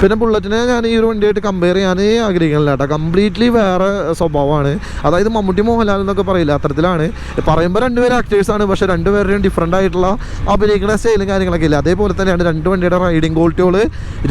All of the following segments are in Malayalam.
പിന്നെ ബുള്ളറ്റിനെ ഞാൻ ഈ ഒരു വണ്ടിയായിട്ട് കമ്പയർ ചെയ്യാൻ ആഗ്രഹിക്കുന്നില്ല കേട്ടോ കംപ്ലീറ്റ്ലി വേറെ സ്വഭാവമാണ്. അതായത് മമ്മൂട്ടി മോഹൻലാൽ എന്നൊക്കെ പറയില്ല അത്തരത്തിലാണ്. പറയുമ്പോൾ രണ്ടുപേരും ആക്ടേഴ്സാണ് പക്ഷേ രണ്ടുപേരുടെയും ഡിഫറെന്റ് ആയിട്ടുള്ള അഭിനയിക്കുന്ന സ്റ്റൈലും കാര്യങ്ങളൊക്കെ ഇല്ല. അതേപോലെ തന്നെയാണ് രണ്ട് വണ്ടിയുടെ റൈഡിങ് ക്വാളിറ്റികൾ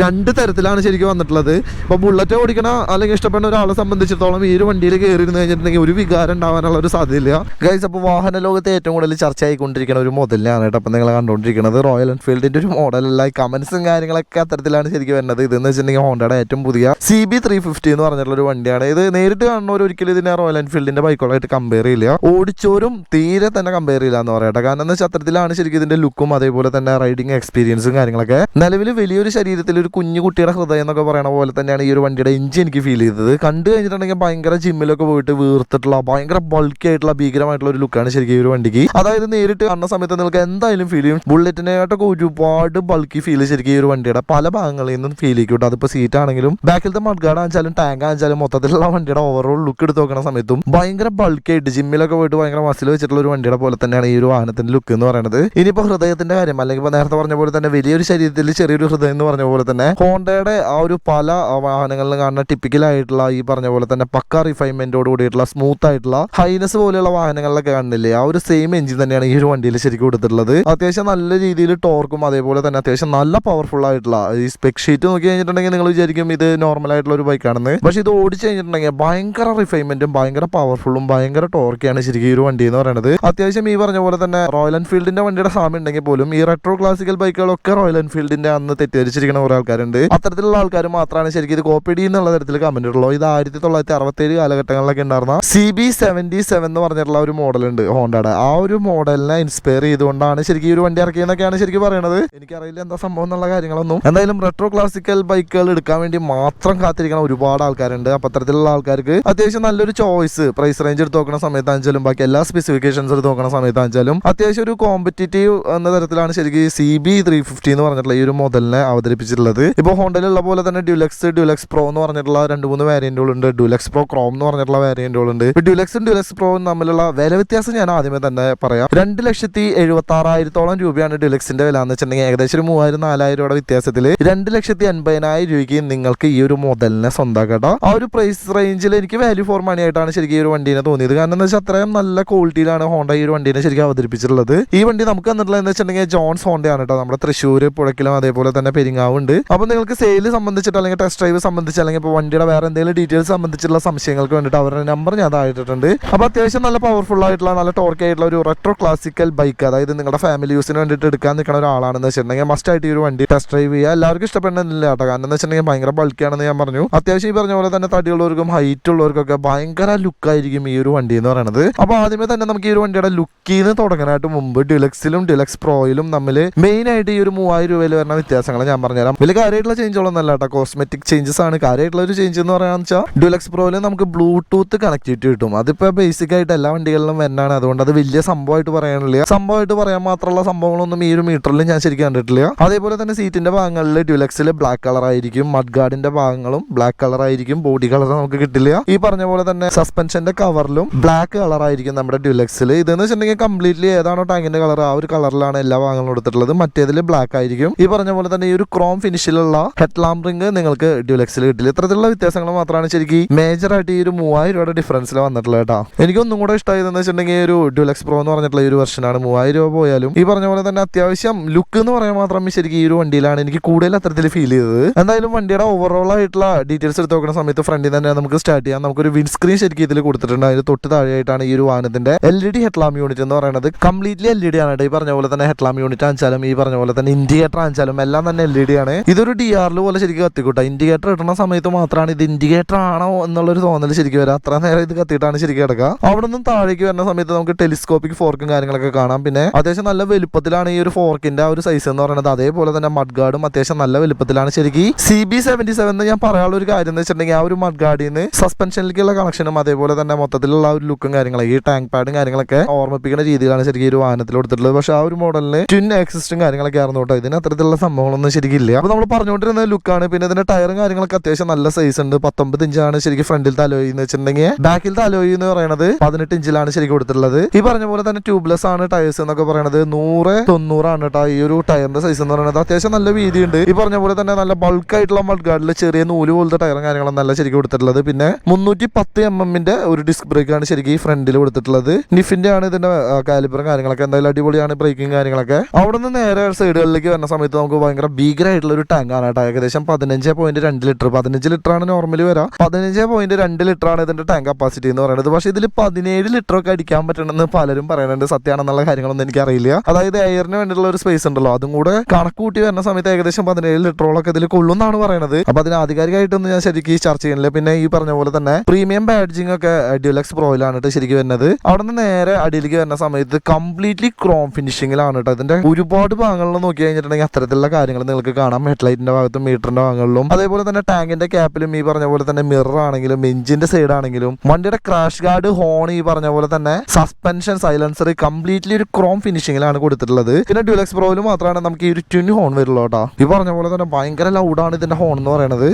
രണ്ട് തരത്തിലാണ് ശരിക്കും വന്നിട്ടുള്ളത്. ഇപ്പോൾ ബുള്ളറ്റ് ഓടിക്കണ അല്ലെങ്കിൽ ഇഷ്ടപ്പെടുന്ന ഒരാളെ സംബന്ധിച്ചിടത്തോളം ഈ ഒരു വണ്ടിയിൽ കയറിയിരുന്നു കഴിഞ്ഞിട്ടുണ്ടെങ്കിൽ ഒരു വികാരം ഉണ്ടാവാനുള്ള ഒരു സാധ്യതയില്ല. ഗൈസ് അപ്പോൾ വാഹന ലോകത്ത് ഏറ്റവും കൂടുതൽ ചർച്ചയായിക്കൊണ്ടിരിക്കുന്ന ഒരു മുതലാണ് കേട്ടോ അപ്പോൾ നിങ്ങൾ കണ്ടുകൊണ്ടിരിക്കുന്നത് റോയൽ എൻഫീൽഡിന്റെ ഒരു മോഡലല്ല കമൻസും കാര്യങ്ങളൊക്കെ അത്തരത്തിലാണ് ശരിക്കും വരുന്നത്. ഇതെന്ന് വെച്ചിട്ടുണ്ടെങ്കിൽ ഹോണ്ടയുടെ ഏറ്റവും പുതിയ സി ബി ത്രീ ഫിഫ്റ്റി എന്ന് പറഞ്ഞിട്ടുള്ള ഒരു വണ്ടിയാണ്. ഇത് നേരിട്ട് കാണുന്നവർ ഒരിക്കലും ഇതിനെ റോയൽ എൻഫീൽഡിന്റെ ബൈക്കുകളായിട്ട് കമ്പയർ ചെയ്യില്ല. ഓടിച്ചോരും തീരെ തന്നെ കമ്പയർ ചെയ്യില്ല എന്ന് പറയട്ടെ കാരണം എന്താ ചത്രത്തിലാണ് ശരിക്കും ഇതിന്റെ ലുക്കും അതേപോലെ തന്നെ റൈഡിങ് എക്സ്പീരിയൻസും കാര്യങ്ങളൊക്കെ. നിലവിൽ വലിയൊരു ശരീരത്തിൽ ഒരു കുഞ്ഞു കുട്ടിയുടെ ഹൃദയം എന്നൊക്കെ പറയണ പോലെ തന്നെയാണ് ഈ ഒരു വണ്ടിയുടെ എഞ്ചിൻ എനിക്ക് ഫീൽ ചെയ്തത്. കണ്ടു കഴിഞ്ഞിട്ടുണ്ടെങ്കിൽ ഭയങ്കര ജിമ്മിലൊക്കെ പോയിട്ട് വീർത്തിട്ടുള്ള ഭയങ്കര ബൾക്കി ആയിട്ടുള്ള ഭീകരമായിട്ടുള്ള ഒരു ലുക്കാണ് ശരിക്കും ഈ ഒരു വണ്ടിക്ക്. അതായത് നേരിട്ട് കാണുന്ന സമയത്ത് നിങ്ങൾക്ക് എന്തായാലും ഫീൽ ചെയ്യും. ബുള്ളറ്റിനെക്കാട്ടൊക്കെ ഒരുപാട് ബൾക്കി ഫീൽ ശരിക്കും ഈ ഒരു വണ്ടിയുടെ പല ഭാഗങ്ങളിൽ നിന്നും ഫീൽ ചെയ്യും കേട്ടോ അതിപ്പോൾ സീറ്റ് ആണെങ്കിലും ബാക്കിലത്തെ മഡ്ഗാർഡ് ആണെച്ചാലും ടാങ്ക് ആണെച്ചാലും മൊത്തത്തിലുള്ള വണ്ടിയുടെ ഓവറോൾ ലുക്ക് എടുത്ത് നോക്കുന്ന സമയത്തും ഭയങ്കര ബൾക്കി ആയിട്ട് ജിമ്മിലൊക്കെ പോയിട്ട് ഭയങ്കര മസിൽ വെച്ചിട്ടുള്ള ഒരു വണ്ടിയുടെ പോലെ തന്നെയാണ് ഈ ഒരു വാഹനത്തിന്റെ ലുക്ക് എന്ന് പറയുന്നത് ഇനിയിപ്പോൾ ഹൃദയത്തിന്റെ കാര്യം അല്ലെങ്കിൽ നേരത്തെ പറഞ്ഞ പോലെ തന്നെ വലിയൊരു ശരീരത്തിൽ ചെറിയൊരു ഹൃദയം എന്ന് പറഞ്ഞ പോലെ തന്നെ ഹോണ്ടയുടെ ആ ഒരു പല വാഹനങ്ങളിലും കാണുന്ന ടിപ്പിക്കൽ ആയിട്ടുള്ള ഈ പറഞ്ഞ പോലെ തന്നെ പക്ക റിഫൈൻമെന്റോട് കൂടിയിട്ടുള്ള സ്മൂത്ത് ആയിട്ടുള്ള ഹൈനസ് പോലെയുള്ള വാഹനങ്ങളിലൊക്കെ കാണുന്നില്ലേ? ആ ഒരു സെയിം എഞ്ചിൻ തന്നെയാണ് ഈ ഒരു വണ്ടിയിൽ ശരിക്കും കൊടുത്തിട്ടുള്ളത്. അത്യാവശ്യം നല്ല രീതിയിൽ ടോർക്കും അതേപോലെ തന്നെ അത്യാവശ്യം നല്ല പവർഫുൾ ആയിട്ടുള്ള ഈ സ്പെക് ഷീറ്റ് നോക്കി കഴിഞ്ഞിട്ടുണ്ടെങ്കിൽ നിങ്ങൾ വിചാരിക്കും ഇത് നോർമൽ ആയിട്ടുള്ള ഒരു ബൈക്കാണെന്ന് പക്ഷേ ഇത് ഓടിച്ചു കഴിഞ്ഞിട്ടുണ്ടെങ്കിൽ ഭയങ്കര റിഫൈൻമെന്റും ഭയങ്കര പവർഫുള്ളും ഭയങ്കര ടോർക്കിയാണ് ശരിക്കും ഈ ഒരു വണ്ടി എന്ന് പറയുന്നത് അത്യാവശ്യം ഈ പറഞ്ഞ പോലെ തന്നെ റോയൽ എൻഫീൽഡിന്റെ വണ്ടിയുടെ സാമ്യം ഉണ്ടെങ്കിൽ പോലും ഈ റെട്രോ ക്ലാസിക്കൽ ബൈക്കുകളൊക്കെ റോയൽ എൻഫീൽഡിന്റെ അന്ന് തെറ്റിദ്ധരിച്ചിരിക്കുന്ന കുറെ ആൾക്കാരുണ്ട്. അത്തരത്തിലുള്ള ആൾക്കാർ മാത്രമാണ് ശരിക്കും ഇത് കോപ്പിഡി എന്നുള്ള തരത്തിൽ കമന്റ് ഉള്ളൂ ഇത് ആയിരത്തി തൊള്ളായിരത്തി അറുപത്തേഴ് കാലഘട്ടങ്ങളിലൊക്കെ ഉണ്ടായിരുന്ന സി ബി സെവന്റി സെവൻ എന്ന് പറഞ്ഞിട്ടുള്ള ഒരു മോഡൽ ഉണ്ട് ഹോണ്ടയുടെ ആ ഒരു മോഡലിനെ ഇൻസ്പയർ ചെയ്തുകൊണ്ടാണ് ശരിക്കും ഈ ഒരു വണ്ടി ഇറക്കിയെന്നൊക്കെയാണ് ശരിക്കും പറയുന്നത് എനിക്കറിയില്ല എന്താ സംഭവം എന്നുള്ള കാര്യങ്ങളൊന്നും. എന്തായാലും റെട്രോ ക്ലാസിക്കൽ ബൈക്കുകൾ എടുക്കാൻ വേണ്ടി മാത്രം കാത്തിരിക്കുന്ന ഒരുപാട് ആൾക്കാരുണ്ട്. അപ്പൊ അത്തരത്തിലുള്ള ആൾക്കാർക്ക് അത്യാവശ്യം നല്ലൊരു ചോയ്സ് പ്രൈസ് റേഞ്ച് എടുത്ത് നോക്കുന്ന സമയത്താണെങ്കിലും ബാക്കി എല്ലാ സ്പെസിഫിക്കേഷൻസ് എടുത്ത് നോക്കുന്ന സമയത്താണെങ്കിലും അത്യാവശ്യം ഒരു കോമ്പറ്റീറ്റീവ് എന്ന തരത്തിലാണ് ശരിക്കും സി ബി ത്രീ ഫിഫ്റ്റി എന്ന് പറഞ്ഞിട്ടുള്ള ഈ ഒരു മോഡലിനെ അവതരിപ്പിച്ചിട്ടുള്ളത്. ഇപ്പോൾ ഹോണ്ടയിലുള്ള പോലെ തന്നെ ഡ്യുലക്സ് ഡ്യുലക്സ് പ്രോ എന്ന് പറഞ്ഞിട്ടുള്ള രണ്ട് മൂന്ന് വേരിയന്റുകളുണ്ട് ഡ്യുലക്സ് പ്രോ ക്രോം എന്ന് പറഞ്ഞിട്ടുള്ള വേരിയന്റുകളുണ്ട് ഡ്യുലക്സും ഡ്യുലക്സ് പ്രോ തമ്മിലുള്ള വില വ്യത്യാസം ഞാൻ ആദ്യമേ തന്നെ പറയാം. രണ്ട് ലക്ഷത്തി എഴുപത്തി ആറായിരത്തോളം രൂപയാണ് ഡ്യുലക്സിന്റെ വില എന്ന് വെച്ചിട്ടുണ്ടെങ്കിൽ ഏകദേശം ഒരു മൂവായിരം നാലായിരം രൂപയുടെ വ്യത്യാസത്തിൽ രണ്ട് ലക്ഷത്തി അൻപതിനായിരം രൂപയ്ക്ക് നിങ്ങൾക്ക് ഈ ഒരു മോഡലിനെ സ്വന്തമാക്കട്ടോ ആ ഒരു പ്രൈസ് റേഞ്ചിൽ എനിക്ക് വാല്യൂ ഫോർ മണി ആയിട്ടാണ് ശരിക്കും ഈ ഒരു വണ്ടീനെ തോന്നിയത്. കാരണം എന്താ വെച്ചാൽ അത്രയും നല്ല ക്വാളിറ്റിയിലാണ് ഹോണ്ട ഈ ഒരു വണ്ടീനെ ശരിക്കും അവതരിപ്പിച്ചിട്ടുള്ളത്. ഈ വണ്ടി നമുക്ക് തന്നിട്ടുള്ളത് എന്ന് വെച്ചിട്ടുണ്ടെങ്കിൽ ജോൺസ് ഹോണ്ടയാണ് കേട്ടോ നമ്മുടെ തൃശ്ശൂർ പുഴക്കിലും അതേപോലെ തന്നെ പെരിങ്ങാവ് ഉണ്ട്. അപ്പോൾ നിങ്ങൾക്ക് സെയിൽ സംബന്ധിച്ചിട്ട് അല്ലെങ്കിൽ ടെസ്റ്റ് ഡ്രൈവ് സംബന്ധിച്ച് അല്ലെങ്കിൽ ഇപ്പോൾ വണ്ടിയുടെ വേറെ എന്തെങ്കിലും ഡീറ്റെയിൽസ് സംബന്ധിച്ചുള്ള സംശയങ്ങൾക്ക് വേണ്ടിയിട്ട് അവരുടെ നമ്പർ ഞാൻ താഴെയിട്ടിട്ടുണ്ട്. അപ്പോൾ അത്യാവശ്യം നല്ല പവർഫുൾ ആയിട്ടുള്ള നല്ല ടോർക്ക് ആയിട്ടുള്ള ഒരു റെട്രോ ക്ലാസിക്കൽ ബൈക്ക് അതായത് നിങ്ങളുടെ ഫാമിലി യൂസിന് വേണ്ടിയിട്ട് എടുക്കാൻ നിൽക്കുന്ന ഒരാളാണെന്ന് വെച്ചിട്ടുണ്ടെങ്കിൽ മസ്റ്റ് ആയിട്ട് ഈ ഒരു വണ്ടി ടെസ്റ്റ് ഡ്രൈവ് ചെയ്യുക എല്ലാവർക്കും ഇഷ്ടപ്പെടുന്നില്ല കേട്ടോ. കാരണം എന്ന് വെച്ചിട്ടുണ്ടെങ്കിൽ ഭയങ്കര ബൾക്കിയാണെന്ന് ഞാൻ പറഞ്ഞു. അത്യാവശ്യം ഈ പറഞ്ഞ പോലെ തന്നെ തടിയുള്ളവർക്കും ഹൈറ്റ് ഉള്ളവർക്കൊക്കെ ഭയങ്കര ലുക്കായിരിക്കും ഈ ഒരു വണ്ടി എന്ന് പറയുന്നത് അപ്പോൾ ആദ്യമേ തന്നെ നമുക്ക് ഈ ഒരു വണ്ടിയുടെ ലുക്കിൽ നിന്ന് തുടങ്ങാനായിട്ട് മുമ്പ് ഡിലക്സിലും ഡിലക്സ് പ്രോയിലും തമ്മിൽ മെയിൻ ആയിട്ട് ഈ ഒരു മൂവായിരം രൂപയിൽ വരുന്ന വ്യത്യാസങ്ങൾ ഞാൻ പറഞ്ഞുതരാം. വലിയ കാര്യമായിട്ടുള്ള ചേഞ്ച് ഉള്ളതല്ല കേട്ടോ. കോസ്മെറ്റിക് ചേഞ്ചസ് ആണ്. കാര്യമായിട്ടുള്ള ഒരു ചേഞ്ച് എന്ന് പറയാന്ന് വെച്ചാൽ ഡിലക്സ് പ്രോയിൽ നമുക്ക് ബ്ലൂടൂത്ത് കണക്ടിവിറ്റി കിട്ടും. അതിപ്പോൾ ബേസിക് ആയിട്ട് എല്ലാ വണ്ടികളിലും വരുന്നതാണ് അതുകൊണ്ട് അത് വലിയ സംഭവമായിട്ട് പറയാനില്ല. സംഭവമായിട്ട് പറയാൻ മാത്രമുള്ള സംഭവങ്ങളൊന്നും ഈ ഒരു മീറ്ററിൽ ഞാൻ ശരിക്കും കണ്ടിട്ടില്ല. അതേപോലെ തന്നെ സീറ്റിന്റെ ഭാഗങ്ങളിൽ ഡ്യുലക്സിൽ ബ്ലാക്ക് കളർ ആയിരിക്കും മഡ് ഗാർഡിന്റെ ഭാഗങ്ങളും ബ്ലാക്ക് കളർ ആയിരിക്കും ബോഡി കളർ നമുക്ക് കിട്ടില്ല. ഈ പറഞ്ഞ പോലെ തന്നെ സസ്പെൻഷന്റെ കവറിലും ബ്ലാക്ക് കളർ ആയിരിക്കും നമ്മുടെ ഡ്യുലക്സിൽ ഇതെന്ന് വെച്ചിട്ടുണ്ടെങ്കിൽ കംപ്ലീറ്റ്ലി ഏതാണോ ടാങ്കിന്റെ കളർ ആ ഒരു കളറിലാണ് എല്ലാ ഭാഗങ്ങളും എടുത്തിട്ടുള്ളത്. മറ്റേതിൽ ബ്ലാക്ക് ആയിരിക്കും. ഈ പറഞ്ഞ പോലെ തന്നെ ഈ ഒരു ക്രോം ഫിനിഷിലുള്ള ഹെഡ് ലാംപ് റിംഗ് നിങ്ങൾക്ക് ഡ്യുലക്സിൽ കിട്ടില്ല. ഇത്തരത്തിലുള്ള വ്യത്യാസങ്ങൾ മാത്രമാണ് ശരിക്കും മേജർ ആയിട്ട് ഈ ഒരു മൂവായിരം രൂപയുടെ ഡിഫറൻസിൽ വന്നിട്ടുള്ളത് കേട്ടോ. എനിക്ക് ഒന്നും കൂടെ ഇഷ്ടമായതെന്ന് വെച്ചിട്ടുണ്ടെങ്കിൽ ഒരു ഡ്യുലക്സ് പ്രോ എന്ന് പറഞ്ഞിട്ടുള്ള ഈ ഒരു വെർഷനാണ് മൂവായിരം രൂപ പോയാലും ഈ പറഞ്ഞ പോലെ തന്നെ അത്യാവശ്യം ലുക്ക് എന്ന് പറയാൻ മാത്രം ശരിക്കും ഈ ഒരു വണ്ടിയിലാണ് എനിക്ക് കൂടുതൽ അത്തരത്തിൽ ഫീൽ ചെയ്തത്. എന്തായാലും വണ്ടിയുടെ ഓവറോൾ ആയിട്ടുള്ള ഡീറ്റെയിൽസ് എടുത്ത് നോക്കുന്ന സമയത്ത് ഫ്രണ്ടിൽ തന്നെ നമുക്ക് സ്റ്റാർട്ട് ചെയ്യാം. നമുക്കൊരു വിൻഡ് സ്ക്രീൻ ശരിക്കും ഇതിൽ കൊടുത്തിട്ടുണ്ട്. അതിന് തൊട്ട് താഴെയായിട്ടാണ് ഈ ഒരു വാഹനത്തിന്റെ L E D headlamp unit എന്ന് പറയുന്നത്. കംപ്ലീറ്റ്ലി എൽ ഇ ഡി ആണ്. ഈ പറഞ്ഞ പോലെ തന്നെ ഹെഡ്ലാം യൂണിറ്റ് ആണെച്ചാലും ഈ പറഞ്ഞ പോലെ തന്നെ ഇൻഡിക്കേറ്റർ ആണെച്ചാലും എല്ലാം തന്നെ എൽ ഇ ഡി ആണ്. ഇതൊരു ഡി ആറിൽ പോലെ ശരിക്കും കത്തിക്കൂട്ട. ഇൻഡിക്കേറ്റർ ഇടുന്ന സമയത്ത് മാത്രമാണ് ഇത് ഇൻഡിക്കേറ്റർ ആണോ എന്നുള്ളൊരു തോന്നൽ ശരിക്കും വരാം. അത്ര നേരം ഇത് കത്തിയിട്ടാണ് ശരിക്കും കിടക്കുക അവിടെ നിന്നും താഴേക്ക് വരുന്ന സമയത്ത് നമുക്ക് ടെലിസ്കോപ്പിക് ഫോർക്കും കാര്യങ്ങളൊക്കെ കാണാം. പിന്നെ അത്യാവശ്യം നല്ല വലുപ്പത്തിലാണ് ഈ ഒരു ഫോർക്കിന്റെ ആ ഒരു സൈസ് എന്ന് പറയുന്നത്. അതേപോലെ തന്നെ മഡ്ഗാർഡും അത്യാവശ്യം നല്ല വലുപ്പത്തിലാണ് ശരിക്കും സി ബി സെവന്റി സെവൻ ഞാൻ പറയാനുള്ള ഒരു കാര്യം എന്ന് വെച്ചിട്ടുണ്ടെങ്കിൽ ആ ഒരു മഡ് ഗാർഡിൽ നിന്ന് സസ്പെൻഷനിലേക്കുള്ള കണക്ഷനും അതേപോലെ തന്നെ മൊത്തത്തിലുള്ള ഒരു ലുക്കും കാര്യങ്ങളൊക്കെ ഈ ടാങ്ക് പാഡും കാര്യങ്ങളൊക്കെ ഓർമ്മിപ്പിക്കുന്ന രീതിയിലാണ് ശരിക്കും ഒരു വാഹനത്തിൽ കൊടുത്തിട്ടുള്ളത്. പക്ഷെ ആ ഒരു മോഡലിന് ട്വിൻ എക്സിസ്റ്റും കാര്യങ്ങളൊക്കെ ആയിരുന്നു കേട്ടോ. ഇതിന് അത്തരത്തിലുള്ള സംഭവങ്ങളൊന്നും ശരിക്കും ഇല്ല. അപ്പൊ നമ്മൾ പറഞ്ഞുകൊണ്ടിരുന്ന ലുക്കാണ് പിന്നെ ഇതിന്റെ ടയറും കാര്യങ്ങളൊക്കെ അത്യാവശ്യം നല്ല സൈസ് ഉണ്ട്. പത്തൊമ്പത് ഇഞ്ചാണ് ശരിക്കും ഫ്രണ്ടിൽ തലോയി എന്ന് വെച്ചിട്ടുണ്ടെങ്കിൽ. ബാക്കിൽ തലോയി എന്ന് പറയുന്നത് പതിനെട്ട് ഇഞ്ചിലാണ് ശരിക്കും കൊടുത്തിട്ടുള്ളത്. ഈ പറഞ്ഞ പോലെ തന്നെ ട്യൂബ്ലെസ് ആണ് ടയേഴ്സ് എന്നൊക്കെ പറയുന്നത് നൂറ് തൊണ്ണൂറാണ് കേട്ടോ ഈ ഒരു ടയറിന്റെ സൈസ് എന്ന് പറയുന്നത് അത്യാവശ്യം നല്ല വീതിയുണ്ട്. ഈ പറഞ്ഞ പോലെ തന്നെ നല്ല ബൾക്ക് ആയിട്ടുള്ള മഡ് ഗാർഡിൽ ചെറിയ നൂൽ പോലത്തെ ടയറും കാര്യങ്ങളും നല്ല ശരിക്കും കൊടുത്തിട്ടുള്ളത്. പിന്നെ മുന്നൂറ്റി പത്ത് എം എമ്മിന്റെ ഒരു ഡിസ്ക് ബ്രേക്കാണ് ശരിക്കും ഈ ഫ്രണ്ടിൽ കൊടുത്തിട്ടുള്ളത്. നിഫിന്റെ ആണ് ഇതിന്റെ കാലിബറും കാര്യങ്ങളൊക്കെ. എന്തായാലും അടിപൊളിയാണ് ബ്രേക്കിംഗ് കാര്യങ്ങളൊക്കെ. അവിടെ നിന്ന് നേരെ സൈഡുകളിലേക്ക് വരുന്ന സമയത്ത് നമുക്ക് ഭയങ്കര ഭീകരമായിട്ടുള്ള ഒരു ടാങ്ക് ആണ് കേട്ടോ. ഏകദേശം പതിനഞ്ച് പോയിന്റ് രണ്ട് ലിറ്റർ. പതിനഞ്ച് ലിറ്റർ ആണ് നോർമലി വരാ. പതിനഞ്ച് പോയിന്റ് രണ്ട് ലിറ്റർ ആണ് ഇതിന്റെ ടാങ്ക് കപ്പാസിറ്റി എന്ന് പറയുന്നത്. പക്ഷേ ഇതിൽ പതിനേഴ് ലിറ്റർ ഒക്കെ അടിക്കാൻ പറ്റണമെന്ന് പലരും പറയുന്നുണ്ട്. സത്യമാണെന്നുള്ള കാര്യങ്ങളൊന്നും എനിക്കറിയില്ല. അതായത് എയറിന് വേണ്ടിയിട്ടുള്ള ഒരു സ്പേസ് ഉണ്ടല്ലോ. അതും കൂടെ കണക്ക് കൂട്ടി വരുന്ന സമയത്ത് ഏകദേശം പതിനേഴ് ലിറ്ററോളൊക്കെ ഇതിൽ കൊള്ളുന്നാണ് പറയുന്നത് അപ്പൊ അതിന് ആധികാരികമായിട്ടൊന്നും ഞാൻ ശരിക്കും ചർച്ച ചെയ്യുന്നില്ല പിന്നെ ഈ പറഞ്ഞ പോലെ തന്നെ പ്രീമിയം ബാഡ്ജിങ് ഒക്കെ ഡ്യുലക്സ് പ്രോയിലാണ് കേട്ടോ ശരിക്കും വരുന്നത്. അവിടെ നിന്ന് നേരെ അടിയിലേക്ക് വരുന്ന സമയത്ത് കംപ്ലീറ്റ്ലി ക്രോം ഫിനിഷിംഗിലാണ് കേട്ടോ അതിന്റെ ഒരുപാട് ഭാഗങ്ങളിൽ നോക്കി കഴിഞ്ഞിട്ടുണ്ടെങ്കിൽ അത്തരത്തിലുള്ള കാര്യങ്ങൾ നിങ്ങൾക്ക് കാണാം. ഹെഡ്ലൈറ്റിന്റെ ഭാഗത്തും മീറ്ററിന്റെ ഭാഗങ്ങളിലും. അതേപോലെ തന്നെ ടാങ്കിന്റെ ക്യാപ്പിലും ഈ പറഞ്ഞ പോലെ തന്നെ മിറർ ആണെങ്കിലും എഞ്ചിന്റെ സൈഡ് ആണെങ്കിലും വണ്ടിയുടെ ക്രാഷ് ഗാർഡ് ഹോൺ ഈ പറഞ്ഞ പോലെ തന്നെ സസ്പെൻഷൻ സൈലൻസർ കംപ്ലീറ്റ്ലി ഒരു ക്രോം ഫിനിഷിംഗിലാണ് കൊടുത്തിട്ടുള്ളത്. പിന്നെ ഡ്യുലക്സ് പ്രോയിൽ മാത്രമാണ് നമുക്ക് ഈ ഒരു ട്വിൻ ഹോൺ വരുള്ളൂ കേട്ടോ ഈ പറഞ്ഞ പോലെ തന്നെ ഭയങ്കര ലൗഡാണ് ഇതിന്റെ ഹോൺ എന്ന് പറയുന്നത്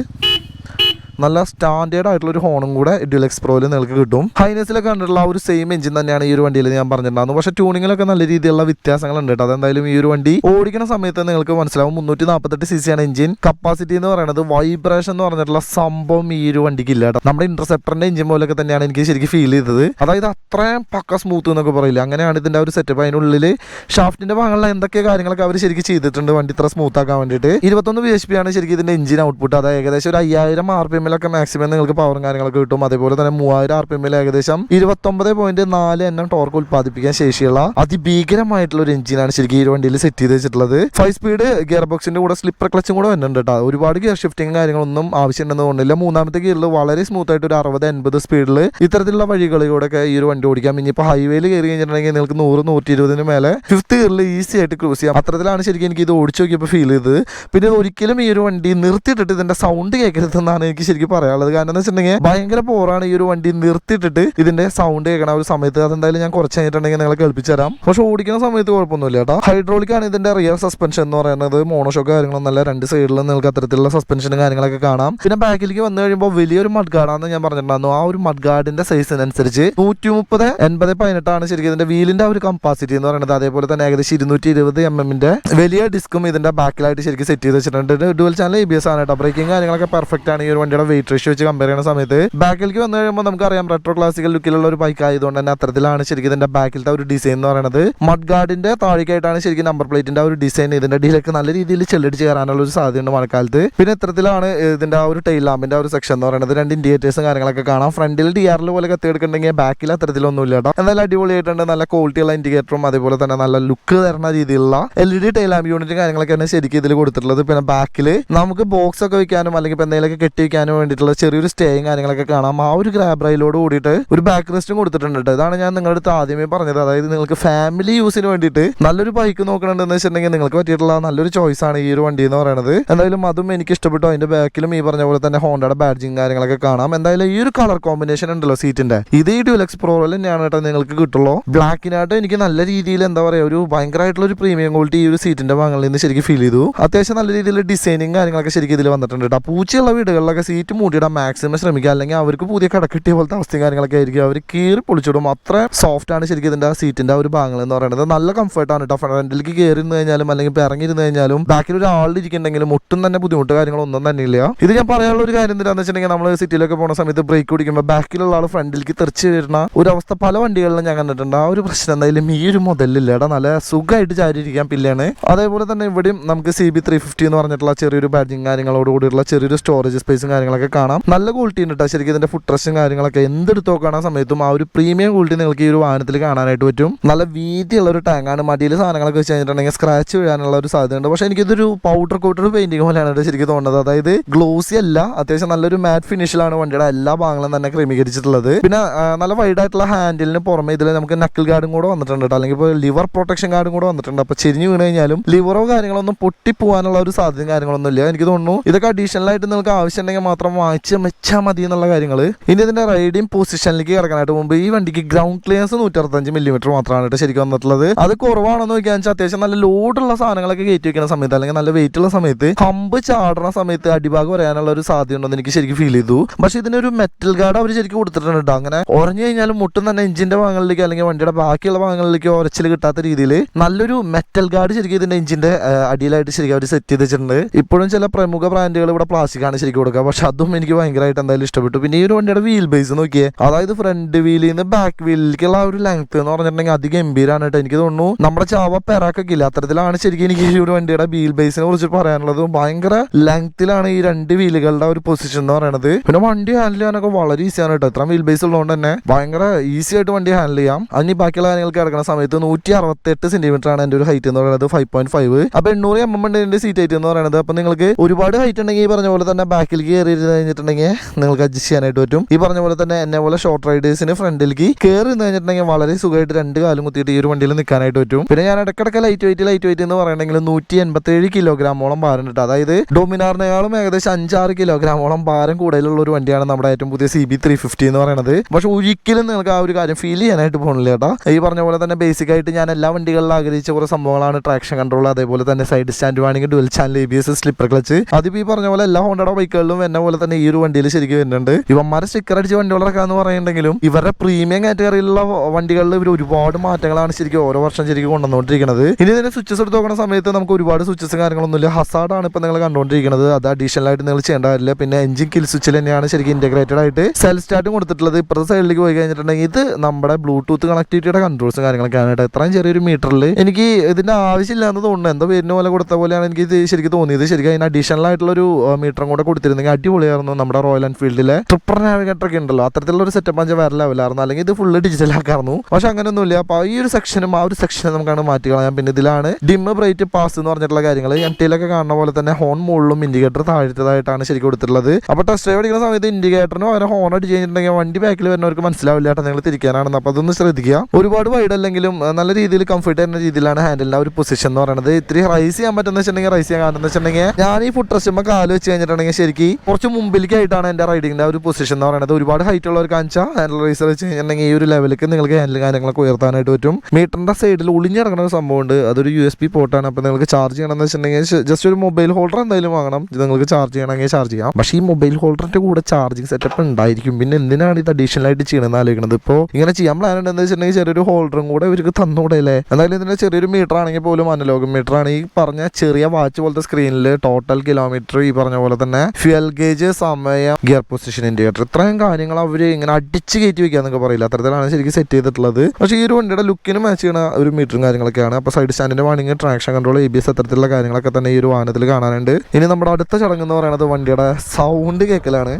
നല്ല സ്റ്റാൻഡേർഡ് ആയിട്ടുള്ള ഒരു ഹോണും കൂടെ ഡ്യുലക്സ് പ്രോയിൽ നിങ്ങൾക്ക് കിട്ടും. ഹൈനസിലൊക്കെ കണ്ടിട്ടുള്ള ആ ഒരു സെയിം എഞ്ചിൻ തന്നെയാണ് ഈ ഒരു വണ്ടിയിൽ ഞാൻ പറഞ്ഞിട്ടുണ്ടായിരുന്നു പക്ഷേ ട്യൂണിങ്ങിലൊക്കെ നല്ല രീതിയിലുള്ള വ്യത്യാസങ്ങളുണ്ട് കേട്ടോ. അതെന്തായാലും ഈ ഒരു വണ്ടി ഓടിക്കുന്ന സമയത്ത് നിങ്ങൾക്ക് മനസ്സിലാവും മുന്നൂറ്റി നാൽപ്പത്തെട്ട് സി സി ആണ് എഞ്ചിൻ കപ്പാസിറ്റി എന്ന് പറയുന്നത് വൈബ്രേഷൻ എന്ന് പറഞ്ഞിട്ടുള്ള സംഭവം ഈ ഒരു വണ്ടിക്ക് ഇല്ല കേട്ടോ. നമ്മുടെ ഇന്റർസെപ്റ്ററിന്റെ എഞ്ചിൻ പോലൊക്കെ തന്നെയാണ് എനിക്ക് ശരിക്കും ഫീൽ ചെയ്തത്. അതായത് അത്രയും പക്ക സ്മൂത്ത് എന്നൊക്കെ പറയില്ല? അങ്ങനെയാണ് ഇതിന്റെ ഒരു സെറ്റപ്പ് അതിനുള്ളിൽ ഷാഫ്റ്റിന്റെ ഭാഗങ്ങളിൽ എന്തൊക്കെ കാര്യങ്ങളൊക്കെ അവർ ശരിക്കും ചെയ്തിട്ടുണ്ട് വണ്ടി ഇത്ര സ്മൂത്ത് ആക്കാൻ വേണ്ടിയിട്ട്. ഇരുപത്തൊന്ന് ബി എച്ച് പി ആണ് ശരിക്കും ഇതിന്റെ എഞ്ചിൻ ഔട്ട്പുട്ട് അതായത് ഏകദേശം ഒരു അയ്യായിരം ആർ പി എമ്മിലൊക്കെ മാക്സിമം നിങ്ങൾക്ക് പവറും കാര്യങ്ങളൊക്കെ കിട്ടും. അതേപോലെ തന്നെ മൂവായിരം ആർ പി എമ്മിൽ ഏകദേശം ഇരുപത്തൊമ്പത് പോയിന്റ് നാല് എണ്ണം ടോർക്ക് ഉത്പാദിപ്പിക്കാൻ ശേഷിയുള്ള അതിഭീകരമായിട്ടുള്ള ഒരു എഞ്ചിനാണ് ശരിക്കും ഈ വണ്ടിയിൽ സെറ്റ് ചെയ്ത് വെച്ചിട്ടുള്ളത്. ഫൈവ് സ്പീഡ് ഗിയർ ബോക്സിന്റെ കൂടെ സ്ലിപ്പർ ക്ലച്ചും കൂടെ വരുന്നുണ്ട് കേട്ടോ ഒരുപാട് ഗിയർ ഷിഫ്റ്റിംഗ് കാര്യങ്ങളൊന്നും ആവശ്യമുണ്ടെന്ന് തോന്നുന്നില്ല. മൂന്നാമത്തെ ഗിയറിൽ വളരെ സ്മൂത്ത് ആയിട്ട് ഒരു അറുപത് എൺപത് സ്പീഡിൽ ഇത്തരത്തിലുള്ള വഴികളിലൂടെയൊക്കെ ഈ ഒരു വണ്ടി ഓടിക്കാം. ഇനിയിപ്പോൾ ഹൈവേയിൽ കയറി കഴിഞ്ഞിട്ടുണ്ടെങ്കിൽ നിങ്ങൾക്ക് നൂറ് നൂറ്റി ഇരുപതിന് മേലെ ഫിഫ്ത് ഗിയറിൽ ഈസി ആയിട്ട് ക്രൂസ് ചെയ്യാം. അത്തരത്തിലാണ് ശരിക്കും എനിക്ക് ഇത് ഓടിച്ചു നോക്കിയപ്പോൾ ഫീൽ ചെയ്തത്. പിന്നെ ഒരിക്കലും ഈ ഒരു വണ്ടി നിർത്തിയിട്ടിട്ട് ഇതിന്റെ സൗണ്ട് കേൾക്കരുതെന്നാണ് എനിക്ക് ശരിക്കും പറയാനുള്ളത് കാരണം എന്ന് വെച്ചിട്ടുണ്ടെങ്കിൽ ഭയങ്കര പോറാണ് ഈ ഒരു വണ്ടി നിർത്തിയിട്ടിട്ട് ഇതിന്റെ സൗണ്ട് കേൾക്കണ ഒരു സമയത്ത്. അതെന്തായാലും ഞാൻ കുറച്ച് കഴിഞ്ഞിട്ടുണ്ടെങ്കിൽ നിങ്ങളെ കേൾപ്പിച്ചു തരാം. പക്ഷെ ഓടിക്കുന്ന സമയത്ത് കുഴപ്പമൊന്നുമില്ല കേട്ടോ. ഹൈഡ്രോളിക് ആണ് ഇതിന്റെ റിയർ സസ്പെൻഷൻ എന്ന് പറയുന്നത്. മോണോഷോക്ക് കാര്യങ്ങളൊന്നല്ല രണ്ട് സൈഡിലും നിങ്ങൾക്ക് അത്തരത്തിലുള്ള സസ്പെൻഷനും കാര്യങ്ങളൊക്കെ കാണാം. പിന്നെ ബാക്കിലേക്ക് വന്നു കഴിയുമ്പോൾ വലിയൊരു മഡ് ഗാർഡാണെന്ന് ഞാൻ പറഞ്ഞിട്ടുണ്ടായിരുന്നു. ആ ഒരു മഡ് ഗാർഡിന്റെ സൈസിനനുസരിച്ച് നൂറ്റി മുപ്പത് എൺപത് പതിനെട്ടാണ് ശരിക്കും ഇതിന്റെ വീലിന്റെ ആ ഒരു കപ്പാസിറ്റി എന്ന് പറയുന്നത്. അതേപോലെ തന്നെ ഏകദേശം ഇരുന്നൂറ്റി ഇരുപത് എം എമ്മിന്റെ വലിയ ഡിസ്കും ഇതിന്റെ ബാക്കിലായിട്ട് ശരിക്കും സെറ്റ് ചെയ്ത് വെച്ചിട്ടുണ്ട്. Dual channel A B S ആണ് കേട്ടോ. ബ്രേക്കിംഗ് കാര്യങ്ങളൊക്കെ പെർഫെക്റ്റ് ആണ് ഈ ഒരു വണ്ടിയുടെ വെയിറ്റ് റേഷ്യോ വെച്ച് കമ്പയർ ചെയ്യുന്ന സമയത്ത് ബാക്കിലേക്ക് വന്നു കഴിയുമ്പോൾ നമുക്കറിയാം റെട്രോ ക്ലാസിക്കൽ ലുക്കിലുള്ള ഒരു ബൈക്ക് ആയതുകൊണ്ട് തന്നെ അത്തരത്തിലാണ് ശരിക്കും ഇതിന്റെ ബാക്കിലത്തെ ഒരു ഡിസൈൻ എന്ന് പറയുന്നത്. മഡ് ഗാർഡിന്റെ താഴേക്കായിട്ടാണ് ശരിക്കും നമ്പർ പ്ലേറ്റിന്റെ ഒരു ഡിസൈൻ ഇതിന്റെ അടിയിലേക്ക് നല്ല രീതിയിൽ ചെല്ലടിച്ച് കയറാനുള്ള ഒരു സാധ്യതയുണ്ട് മഴക്കാലത്ത്. പിന്നെ ഇത്തരത്തിലാണ് ഇതിന്റെ ആ ഒരു ടൈൽ ലാമ്പിന്റെ ഒരു സെക്ഷൻ എന്ന് പറയുന്നത്. രണ്ട് ഇൻഡിയേറ്റേഴ്സും കാര്യങ്ങളൊക്കെ കാണാം. ഫ്രണ്ടിൽ ഡി പോലെ കത്തിയെടുക്കുന്നുണ്ടെങ്കിൽ ബാക്കിൽ അത്തരത്തിലൊന്നും ഇല്ല കേട്ടോ. എന്തായാലും അടിപൊളിയായിട്ടുണ്ട്. നല്ല ക്വാളിറ്റിയുള്ള ഇൻഡിക്കേറ്ററും അതേപോലെ തന്നെ നല്ല ലുക്ക് തരുന്ന രീതിയിലുള്ള L E D tail lamp യൂണിറ്റും തന്നെ ശരിക്കും ഇതിൽ കൊടുത്തിട്ടുള്ളത്. പിന്നെ ബാക്കിൽ നമുക്ക് ബോക്സ് ഒക്കെ വെക്കാനും അല്ലെങ്കിൽ ഇപ്പൊ എന്തെങ്കിലുമൊക്കെ കെട്ടി വെക്കാനും വേണ്ടിയിട്ടുള്ള ചെറിയൊരു സ്റ്റേയും കാര്യങ്ങളൊക്കെ കാണാം. ആ ഒരു ഗ്രാബ് റൈലോട് കൂടിയിട്ട് ഒരു ബാക്ക് റെസ്റ്റും കൊടുത്തിട്ടുണ്ട് ഇതാണ് ഞാൻ നിങ്ങളുടെ അടുത്ത് ആദ്യമേ പറഞ്ഞത്. അതായത് നിങ്ങൾക്ക് ഫാമിലി യൂസിന് വേണ്ടിയിട്ട് നല്ലൊരു ബൈക്ക് നോക്കണമെന്ന് വെച്ചിട്ടുണ്ടെങ്കിൽ നിങ്ങൾക്ക് പറ്റിയിട്ടുള്ള നല്ലൊരു ചോയ്സ് ആണ് ഈ ഒരു വണ്ടി എന്ന് പറയുന്നത് എന്തായാലും അതും എനിക്ക് ഇഷ്ടപ്പെട്ടു അതിന്റെ ബാക്കിലും ഈ പറഞ്ഞ പോലെ തന്നെ ഹോണ്ടയുടെ ബാഡ്ജിങ് കാര്യങ്ങളൊക്കെ കാണാം. എന്തായാലും ഈ ഒരു കളർ കോമ്പിനേഷൻ ഉണ്ടല്ലോ സീറ്റിന്റെ ഇത് ഈ ഡ്യൂലക്സ് പ്രോയിൽ തന്നെയാണ് കേട്ടോ നിങ്ങൾക്ക് കിട്ടുള്ളൂ. ബ്ലാക്കിനായിട്ട് എനിക്ക് നല്ല രീതിയിൽ എന്താ പറയുക ഒരു ഭയങ്കരമായിട്ടുള്ള ഒരു പ്രീമിയം ക്വാളിറ്റി ഈ ഒരു സീറ്റിന്റെ ഭാഗങ്ങളിൽ നിന്ന് ശരിക്കും ഫീൽ ചെയ്തു. അത്യാവശ്യം നല്ല രീതിയിൽ ഡിസൈനിങ് കാര്യങ്ങളൊക്കെ ശരിക്കും ഇതിൽ വന്നിട്ടുണ്ട് കേട്ടോ പൂച്ചയുള്ള വീടുകളിലൊക്കെ സീറ്റ് മൂടിയിടാൻ മാക്സിമം ശ്രമിക്കുക. അല്ലെങ്കിൽ അവർക്ക് പുതിയ കടക്കിട്ടിയ പോലത്തെ അവസ്ഥയും കാര്യങ്ങളൊക്കെ ആയിരിക്കും. അവർ കീറി പൊളിച്ചിടും. അത്ര സോഫ്റ്റ് ആണ് ശരിക്കും ഇതിന്റെ സീറ്റിന്റെ ആ ഒരു ഭാഗങ്ങൾ എന്ന് പറയുന്നത്. നല്ല കംഫർട്ടാണ് കേട്ടോ ഫ്രണ്ടിലേക്ക് കയറി ഇരുന്ന് കഴിഞ്ഞാലും അല്ലെങ്കിൽ ഇപ്പം ഇറങ്ങിയിരുന്ന് കഴിഞ്ഞാലും ബാക്കിൽ ഒരു ഇരിക്കുന്നുണ്ടെങ്കിലും ഒട്ടും തന്നെ ബുദ്ധിമുട്ട് കാര്യങ്ങളൊന്നും തന്നെ ഇല്ല. ഇത് ഞാൻ പറയാനുള്ള ഒരു കാര്യം എന്താണെന്ന് വെച്ചിട്ടുണ്ടെങ്കിൽ നമ്മൾ സിറ്റിയിലൊക്കെ പോകുന്ന സമയത്ത് ബ്രേക്ക് പിടിക്കുമ്പോൾ ബാക്കിലുള്ള ആൾ ഫ്രണ്ടിലേക്ക് തെറിച്ച് വരുന്ന ഒരു അവസ്ഥ പല വണ്ടികളിലും ഞാൻ കണ്ടിട്ടുണ്ട്. ആ ഒരു പ്രശ്നം എന്തായാലും ഈ ഒരു മുതലില്ല കേട്ടോ നല്ല സുഖമായിട്ട് ചാരിയിരിക്കാൻ പില്ലാണ് അതേപോലെ തന്നെ ഇവിടെയും നമുക്ക് സി ബി ത്രീ ഫിഫ്റ്റി എന്ന് പറഞ്ഞിട്ടുള്ള ചെറിയൊരു ബാഡ്ജിങ് കാര്യങ്ങളോട് കൂടിയുള്ള ചെറിയൊരു സ്റ്റോറേജ് സ്പേസും കാര്യങ്ങളൊക്കെ കാണാം. നല്ല ക്വാളിറ്റി ഉണ്ട് കേട്ടോ ശരിക്കും ഇതിന്റെ ഫുഡ് ട്രസ്റ്റും കാര്യങ്ങളൊക്കെ എന്തെടുത്ത് നോക്കണ സമയത്തും ആ ഒരു പ്രീമിയം ക്വാളിറ്റി നിങ്ങൾക്ക് ഈ ഒരു വാഹനത്തിൽ കാണാനായിട്ട് പറ്റും. നല്ല വീതിയുള്ള ഒരു ടാങ്കാണ് മടിയിൽ സാധനങ്ങളൊക്കെ വെച്ച് കഴിഞ്ഞിട്ടുണ്ടെങ്കിൽ സ്ക്രാച്ച് വീഴാനുള്ള ഒരു സാധ്യതയുണ്ട്. പക്ഷേ എനിക്കിതൊരു പൗഡർ കോട്ടർ പെയിന്റിംഗ് പോലെയാണ് ശരിക്കും തോന്നുന്നത്. അതായത് ഗ്ലോസി അല്ല അത്യാവശ്യം നല്ലൊരു മാറ്റ് ഫിനിഷിലാണ് വണ്ടിയുടെ എല്ലാ ഭാഗങ്ങളും തന്നെ ക്രമീകരിച്ചിട്ടുള്ളത്. പിന്നെ നല്ല വൈഡ് ആയിട്ടുള്ള ഹാൻഡിലിന് പുറമെ ഇതിൽ നമുക്ക് നക്കിൾ ഗാർഡും കൂടെ വന്നിട്ടുണ്ട് കേട്ടോ അല്ലെങ്കിൽ ഇപ്പോൾ ലിവർ പ്രൊട്ടക്ഷൻ ഗാർഡും കൂടെ വന്നിട്ടുണ്ട്. അപ്പോൾ ചെരിഞ്ഞു വീണ് കഴിഞ്ഞാലും ലിവറോ കാര്യങ്ങളൊന്നും പൊട്ടി പൊട്ടിപ്പോവാനുള്ള ഒരു സാധ്യതയും കാര്യങ്ങളൊന്നും ഇല്ല. എനിക്ക് തോന്നുന്നു ഇതൊക്കെ അഡീഷണൽ ആയിട്ട് നിങ്ങൾക്ക് ആവശ്യമുണ്ടെങ്കിൽ മാത്രം വാങ്ങിച്ച് വെച്ചാൽ മതി എന്നുള്ള കാര്യങ്ങൾ ഇനി ഇതിന്റെ റൈഡിങ് പൊസിഷനിലേക്ക് കിടക്കാനായിട്ട് മുമ്പ് ഈ വണ്ടിക്ക് ഗ്രൗണ്ട് ക്ലിയർസ് നൂറ്ററുപത്തഞ്ച് മില്ലിമീറ്റർ മാത്രമാണ് കേട്ടോ ശരിക്കും വന്നിട്ടുള്ളത്. അത് കുറവാണെന്ന് നോക്കിയാൽ വെച്ചാൽ അത്യാവശ്യം നല്ല ലോഡുള്ള സാധനങ്ങളൊക്കെ കയറ്റി വെക്കുന്ന സമയത്ത് അല്ലെങ്കിൽ നല്ല വെയിറ്റ് ഉള്ള സമയത്ത് ഹമ്പ് ചാടുന്ന സമയത്ത് അടിഭാഗം വരാനുള്ള ഒരു സാധ്യത ഉണ്ടെന്ന് എനിക്ക് ശരിക്കും ഫീൽ ചെയ്തു. പക്ഷേ ഇതിനൊരു മെറ്റൽ ഗാർഡ് അവർ ശരിക്കും കൊടുത്തിട്ടുണ്ട് അങ്ങനെ ഉറഞ്ഞു കഴിഞ്ഞാൽ മുട്ടും തന്നെ എഞ്ചിന്റെ ഭാഗങ്ങളിലേക്ക് അല്ലെങ്കിൽ വണ്ടിയുടെ ബാക്കിയുള്ള ഭാഗങ്ങളിലേക്ക് ഉരച്ചിൽ കിട്ടാത്ത രീതിയിൽ നല്ലൊരു മെറ്റൽ ഗാർഡ് ശരിക്കും ഇതിന്റെ എഞ്ചിന്റെ അടിയിലായിട്ട് ശരിക്കും അവർ സെറ്റ് ചെയ്ത് വെച്ചിട്ടുണ്ട്. ഇപ്പോഴും ചില പ്രമുഖ ബ്രാൻഡുകൾ ഇവിടെ പ്ലാസ്റ്റിക് ആണ് ശരിക്കും കൊടുക്കുക. പക്ഷെ അതും എനിക്ക് ഭയങ്കരമായിട്ട് എന്തായാലും ഇഷ്ടപ്പെട്ടു. പിന്നെ ഈ ഒരു വണ്ടിയുടെ വീൽ ബേസ് നോക്കിയേ അതായത് ഫ്രണ്ട് വീലിൽ നിന്ന് ബാക്ക് വീലിലേക്കുള്ള ആ ഒരു ലെങ്ത് എന്ന് പറഞ്ഞിട്ടുണ്ടെങ്കിൽ അധികം ഗംഭീരാണ് കേട്ടോ. എനിക്ക് തോന്നുന്നു നമ്മുടെ ചാവ പെറാക്കൊക്കെ ഇല്ല അത്തരത്തിലാണ് ശരിക്കും എനിക്ക് ഈ ഒരു വണ്ടിയുടെ വീൽ ബേസിനെ കുറിച്ച് പറയാനുള്ളത്. ഭയങ്കര ലെങ്ത്തിലാണ് ഈ രണ്ട് വീലുകളുടെ ഒരു പൊസിഷൻ എന്ന് പറയുന്നത് പിന്നെ വണ്ടി ഹാൻഡിൽ ചെയ്യാനൊക്കെ വളരെ ഈസിയാണ് കേട്ടോ. ഇത്ര വീൽ ബേസ് ഉള്ളതുകൊണ്ട് തന്നെ ഭയങ്കര ഈസി ആയിട്ട് വണ്ടി ഹാൻഡിൽ ചെയ്യാം. അതിന് ബാക്കിയുള്ള കാര്യങ്ങൾക്ക് കിടക്കുന്ന സമയത്ത് നൂറ്റി അറുപത്തെട്ട് സെന്റിമീറ്റർ ആണ് എന്റെ ഒരു ഹൈറ്റ് എന്ന് പറയുന്നത് ഫൈവ് പോയിന്റ് ഫൈവ് അപ്പൊ എണ്ണൂറ് എം എം ഉണ്ട് സീറ്റ് ഹൈറ്റ് എന്ന് പറയുന്നത് അപ്പൊ നിങ്ങൾക്ക് ഒരുപാട് ഹൈറ്റ് ഉണ്ടെങ്കിൽ പറഞ്ഞ പോലെ തന്നെ ബാക്കിലേക്ക് കയറി ഇരുന്ന് കഴിഞ്ഞിട്ടുണ്ടെങ്കിൽ നിങ്ങൾക്ക് അഡ്ജസ്റ്റ് ചെയ്യാനായിട്ട് പറ്റും. ഈ പറഞ്ഞ പോലെ തന്നെ എന്നെ പോലെ ഷോർട്ട് റൈഡേഴ്സിന് ഫ്രണ്ടിലേക്ക് കയറി നിന്ന് കഴിഞ്ഞിട്ടുണ്ടെങ്കിൽ വളരെ സുഖമായിട്ട് രണ്ട് കാലും കുത്തിയിട്ട് ഈ ഒരു വണ്ടിയിൽ നിൽക്കാനായിട്ട് പറ്റും. പിന്നെ ഞാൻ ഇടയ്ക്കിടയ്ക്ക് ലൈറ്റ് വെയിറ്റ് ലൈറ്റ് വെയിറ്റ് എന്ന് പറയുകയാണെങ്കിൽ നൂറ്റി എൺപത്തി ഏഴ് കിലോഗ്രാമോളം ഭാരം കിട്ടും. അതായത് ഡൊമിനാറിനേക്കാളും ഏകദേശം അഞ്ചാറ് കിലോഗ്രാമോളം ഭാരം കൂടുതലുള്ള ഒരു വണ്ടിയാണ് നമ്മുടെ ഏറ്റവും പുതിയ സി ബി ത്രീ ഫിഫ്റ്റി എന്ന് പറയുന്നത് പക്ഷെ ഒരിക്കലും നിങ്ങൾക്ക് ആ ഒരു കാര്യം ഫീൽ ചെയ്യാനായിട്ട് പോകണില്ല കേട്ടോ. ഈ പറഞ്ഞ പോലെ തന്നെ ബേസിക് ആയിട്ട് ഞാൻ എല്ലാ വണ്ടികളിലും ആഗ്രഹിച്ച കുറേ സംഭവങ്ങളാണ് ട്രാക്ഷൻ കൺട്രോൾ അതേപോലെ തന്നെ സൈഡ് സ്റ്റാൻഡ് വേണമെങ്കിൽ dual channel A B S slipper clutch അതിപ്പോൾ ഈ പറഞ്ഞ പോലെ എല്ലാ ഹോണ്ടയുടെ ബൈക്കുകളിലും എന്നെ പോലെ തന്നെ ഈ ഒരു വണ്ടിയിൽ ശരിക്കും വരുന്നുണ്ട്. ഇവന്മാരെ സ്റ്റിക്കർ അടിച്ച വണ്ടികളൊക്കെ എന്ന് പറയുന്നുണ്ടെങ്കിലും ഇവരുടെ പ്രീമിയം കാറ്റഗറിയിലുള്ള വണ്ടികളിൽ ഇവർ ഒരുപാട് മാറ്റങ്ങളാണ് ശരിക്കും ഓരോ വർഷം ശരിക്കും കൊണ്ടുവന്നുകൊണ്ടിരിക്കുന്നത്. ഇനി ഇതിന്റെ സ്വിച്ചസ് എടുത്ത് നോക്കുന്ന സമയത്ത് നമുക്ക് ഒരുപാട് സ്വിച്ചസ് കാര്യങ്ങളൊന്നുമില്ല. ഹസാഡാണ് ഇപ്പൊ നിങ്ങൾ കണ്ടുകൊണ്ടിരിക്കുന്നത് അത് അഡീഷണൽ ആയിട്ട് നിങ്ങൾ ചെയ്യേണ്ട കാര്യമില്ല. പിന്നെ എഞ്ചിൻ കിൽ സ്വിച്ചിൽ തന്നെയാണ് ശരിക്കും ഇന്റഗ്രേറ്റഡ് ആയിട്ട് സെൽ സ്റ്റാർട്ടും കൊടുത്തിട്ടുള്ളത്. ഇപ്പുറത്തെ സൈഡിലേക്ക് പോയി കഴിഞ്ഞിട്ടുണ്ടെങ്കിൽ ഇത് നമ്മുടെ ബ്ലൂടൂത്ത് കണക്ടിവിറ്റിയുടെ കൺട്രോൾസും കാര്യങ്ങളൊക്കെയാണ് കേട്ടോ. ഇത്രയും ചെറിയൊരു മീറ്ററിൽ എനിക്ക് ഇതിന്റെ ആവശ്യമില്ല എന്ന് തോന്നുന്നു. എന്തോ പേരിന് പോലെ കൊടുത്ത പോലെയാണ് എനിക്ക് ഇത് ശരിക്കും തോന്നിയത്. ശരിക്കും അതിന് അഡീഷണൽ ആയിട്ടുള്ള ഒരു മീറ്ററും കൂടെ കൊടുത്തിരുന്നെങ്കിൽ അടിപൊളിയായിരുന്നു നമ്മുടെ റോയൽ എൻഫീൽഡിലെ ട്രിപ്പർ നാവിഗേറ്റർ ഒക്കെ ഉണ്ടല്ലോ. അത്തരത്തിലുള്ള ഒരു സെറ്റപ്പ് അഞ്ച് വേറെ ലെവലായിരുന്നു അല്ലെങ്കിൽ ഇത് ഫുള്ള് ഡിജിറ്റൽ ആക്കായിരുന്നു. പക്ഷെ അങ്ങനെയൊന്നുമില്ല. അപ്പോൾ ഈ ഒരു സെക്ഷനും ആ ഒരു സെക്ഷനും നമുക്കാണ് മാറ്റി കളയാം. പിന്നെ ഇതിലാണ് ഡിമ്മ ബ്രൈറ്റ് പാസ് എന്ന് പറഞ്ഞിട്ടുള്ള കാര്യങ്ങൾ. എം ടിയിലൊക്കെ കാണുന്ന പോലെ തന്നെ ഹോൺ മുകളിലും ഇൻഡിക്കേറ്റർ താഴ്ത്തതായിട്ടാണ് ശരിക്കും കൊടുത്തിട്ടുള്ളത് അപ്പോൾ ടെസ്റ്റ് ഡ്രൈവ് അടിക്കുന്ന സമയത്ത് ഇൻഡിക്കേറ്ററിന് അവരെ ഹോൺ അടിച്ച് കഴിഞ്ഞിട്ടുണ്ടെങ്കിൽ വണ്ടി ബാക്കിൽ വരുന്നവർക്ക് മനസ്സിലാവില്ല നിങ്ങൾ തിരിക്കാനാണെന്ന്. അപ്പോൾ അതൊന്ന് ശ്രദ്ധിക്കുക. ഒരുപാട് വൈഡ് അല്ലെങ്കിലും നല്ല രീതിയിൽ കംഫർട്ട് ആയിരുന്ന രീതിയിലാണ് ഹാൻഡിലിന്റെ ഒരു പൊസിഷൻ എന്ന് പറയുന്നത് ഇത്തിരി റൈസ് ചെയ്യാൻ പറ്റുന്ന വെച്ചിട്ടുണ്ടെങ്കിൽ റൈസ് ചെയ്യാൻ കാരണം വെച്ചിട്ടുണ്ടെങ്കിൽ ഞാൻ ഈ ഫുഡ് റെസ്റ്റുമ്പോൾ കാൽ വെച്ച് കഴിഞ്ഞിട്ടുണ്ടെങ്കിൽ ശരിക്കും കുറച്ച് മുമ്പിലേക്കായിട്ടാണ് എന്റെ റൈഡിങ്ങിന്റെ ഒരു പൊസിഷൻ എന്ന് പറയുന്നത്. ഒരുപാട് ഹൈറ്റ് ഉള്ളവർ കാണിച്ചാൽ ഹാൻഡിൽ റൈസർ വെച്ച് കഴിഞ്ഞിട്ടുണ്ടെങ്കിൽ ഈ ഒരു ലെവലിലേക്ക് നിങ്ങൾക്ക് ഹാൻഡിൽ കാര്യങ്ങളൊക്കെ ഉയർത്താനായിട്ട് പറ്റും. മീറ്ററിന്റെ സൈഡിൽ ഒളിഞ്ഞിടക്കുന്ന ഒരു സംഭവമുണ്ട് അതൊരു യു എസ് പി പോർട്ടാണ് അപ്പോൾ നിങ്ങൾക്ക് ചാർജ് ചെയ്യണമെന്ന് വെച്ചിട്ടുണ്ടെങ്കിൽ ജസ്റ്റ് ഒരു മൊബൈൽ ഹോൾഡർ എന്തായാലും വാങ്ങണം. നിങ്ങൾക്ക് ചാർജ് ചെയ്യണമെങ്കിൽ ചാർജ് ചെയ്യാം. പക്ഷേ ഈ മൊബൈൽ ഹോൾഡറിന്റെ കൂടെ ചാർജിങ് സെറ്റപ്പ് ഉണ്ടായിരിക്കും. പിന്നെ എന്തിനാണ് ഇത് അഡീഷണൽ ആയിട്ട് ചെയ്യണമെന്ന് ആലോചിക്കുന്നത് ഇപ്പോൾ ഇങ്ങനെ ചെയ്യാൻ പ്ലാൻ ഉണ്ടെന്ന് വെച്ചിട്ടുണ്ടെങ്കിൽ ചെറിയൊരു ഹോൾഡറും കൂടെ ഇവർക്ക് തന്നൂടെ അല്ലേ? എന്തായാലും ഇതിന്റെ ചെറിയൊരു മീറ്റർ ആണെങ്കിൽ പോലും അനലോഗ് മീറ്റർ ആണ്. ഈ പറഞ്ഞ ചെറിയ വാച്ച് പോലത്തെ സ്ക്രീനിൽ ടോട്ടൽ കിലോമീറ്റർ ഈ പറഞ്ഞ പോലെ തന്നെ ഫ്യുവൽ ഗേജ് സമയം ഗിയർ പൊസിഷൻ ഇൻഡിക്കേറ്റർ ഇത്രയും കാര്യങ്ങൾ അവർ ഇങ്ങനെ അടിച്ച് കയറ്റി വെക്കാന്നൊക്കെ പറയില്ല. അത്തരത്തിലാണ് ശരിക്കും സെറ്റ് ചെയ്തിട്ടുള്ളത്. പക്ഷേ ഈ ഒരു വണ്ടിയുടെ ലുക്കിന് മാച്ച് ചെയ്യുന്ന ഒരു മീറ്ററും കാര്യങ്ങളൊക്കെയാണ്. അപ്പോൾ സൈഡ് സ്റ്റാൻഡിന്റെ വാണിങ് traction control A B S അത്തരത്തിലുള്ള കാര്യങ്ങളൊക്കെ തന്നെ ഈ ഒരു വാഹനത്തിൽ കാണാനുണ്ട്. ഇനി നമ്മുടെ അടുത്ത ചടങ്ങ് എന്ന് പറയുന്നത് വണ്ടിയുടെ സൗണ്ട് കേൾക്കലാണ്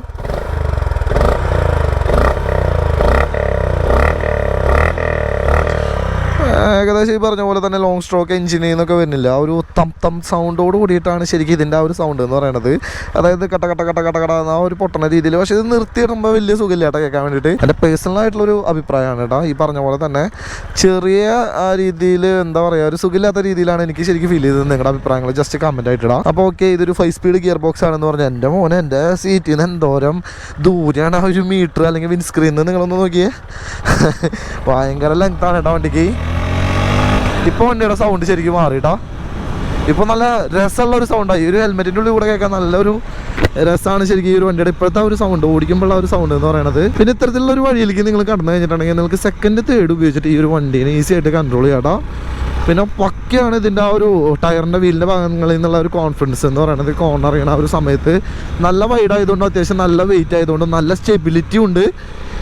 ഏകദേശം ഈ പറഞ്ഞ പോലെ തന്നെ ലോങ് സ്ട്രോക്ക് എഞ്ചിനിൽ നിന്നൊക്കെ വരുന്നില്ല. ആ ഒരു തം തം സൗണ്ടോട് കൂടിയിട്ടാണ് ശരിക്കും ഇതിന്റെ ആ ഒരു സൗണ്ട് എന്ന് പറയുന്നത് അതായത് കട്ട കട്ട കട്ട കട്ട കട ആ ഒരു പൊട്ടണ രീതിയിൽ. പക്ഷേ ഇത് നിർത്തിയിടുമ്പോൾ വലിയ സുഖമില്ല കേട്ടോ കേൾക്കാൻ വേണ്ടിയിട്ട്. എന്റെ പേഴ്സണൽ ആയിട്ടുള്ളൊരു അഭിപ്രായമാണ് കേട്ടോ. ഈ പറഞ്ഞ പോലെ തന്നെ ചെറിയ ആ രീതിയിൽ എന്താ പറയുക ഒരു സുഖമില്ലാത്ത രീതിയിലാണ് എനിക്ക് ശരിക്കും ഫീൽ ചെയ്തത് നിങ്ങളുടെ അഭിപ്രായങ്ങൾ ജസ്റ്റ് കമന്റ് ആയിട്ടിടാം അപ്പോൾ ഓക്കെ ഇതൊരു ഫൈവ് സ്പീഡ് ഗിയർ ബോക്സ് ആണെന്ന് പറഞ്ഞാൽ എന്റെ മോനെ എന്റെ സീറ്റിൽ നിന്ന് എന്തോരം ദൂരെയാണ് ആ ഒരു മീറ്റർ അല്ലെങ്കിൽ വിൻസ്ക്രീൻ നിങ്ങളൊന്ന് നോക്കിയേ. ഭയങ്കര ലെങ്ത്താണ് കേട്ടോ വണ്ടിക്ക്. ഇപ്പൊ വണ്ടിയുടെ സൗണ്ട് ശരിക്കും മാറിട്ടാ ഇപ്പൊ നല്ല രസമുള്ള ഒരു സൗണ്ടായി ഒരു ഹെൽമെറ്റിന്റെ ഉള്ളിൽ കൂടെ കേൾക്കാൻ നല്ലൊരു രസമാണ് ശരിക്കും ഈ ഒരു വണ്ടിയുടെ. ഇപ്പോഴത്തെ ഒരു സൗണ്ട് ഓടിക്കുമ്പോഴുള്ള ഒരു സൗണ്ട് എന്ന് പറയുന്നത് പിന്നെ ഇത്തരത്തിലുള്ള ഒരു വഴിയിലേക്ക് നിങ്ങൾ കടന്നു കഴിഞ്ഞിട്ടുണ്ടെങ്കിൽ നിങ്ങൾക്ക് സെക്കൻഡ് തേർഡ് ഉപയോഗിച്ചിട്ട് ഈ ഒരു വണ്ടീനെ ഈസി ആയിട്ട് കൺട്രോൾ ചെയ്യാം പിന്നെ പക്കയാണ് ഇതിന്റെ ആ ഒരു ടയറിന്റെ വീലിന്റെ ഭാഗങ്ങളിൽ നിന്നുള്ള ഒരു കോൺഫിഡൻസ് എന്ന് പറയുന്നത്. കോർണർ ചെയ്യണ ആ ഒരു സമയത്ത് നല്ല വൈഡ് ആയതുകൊണ്ട് അത്യാവശ്യം നല്ല വെയിറ്റ് ആയതുകൊണ്ടും നല്ല സ്റ്റെബിലിറ്റി ഉണ്ട്.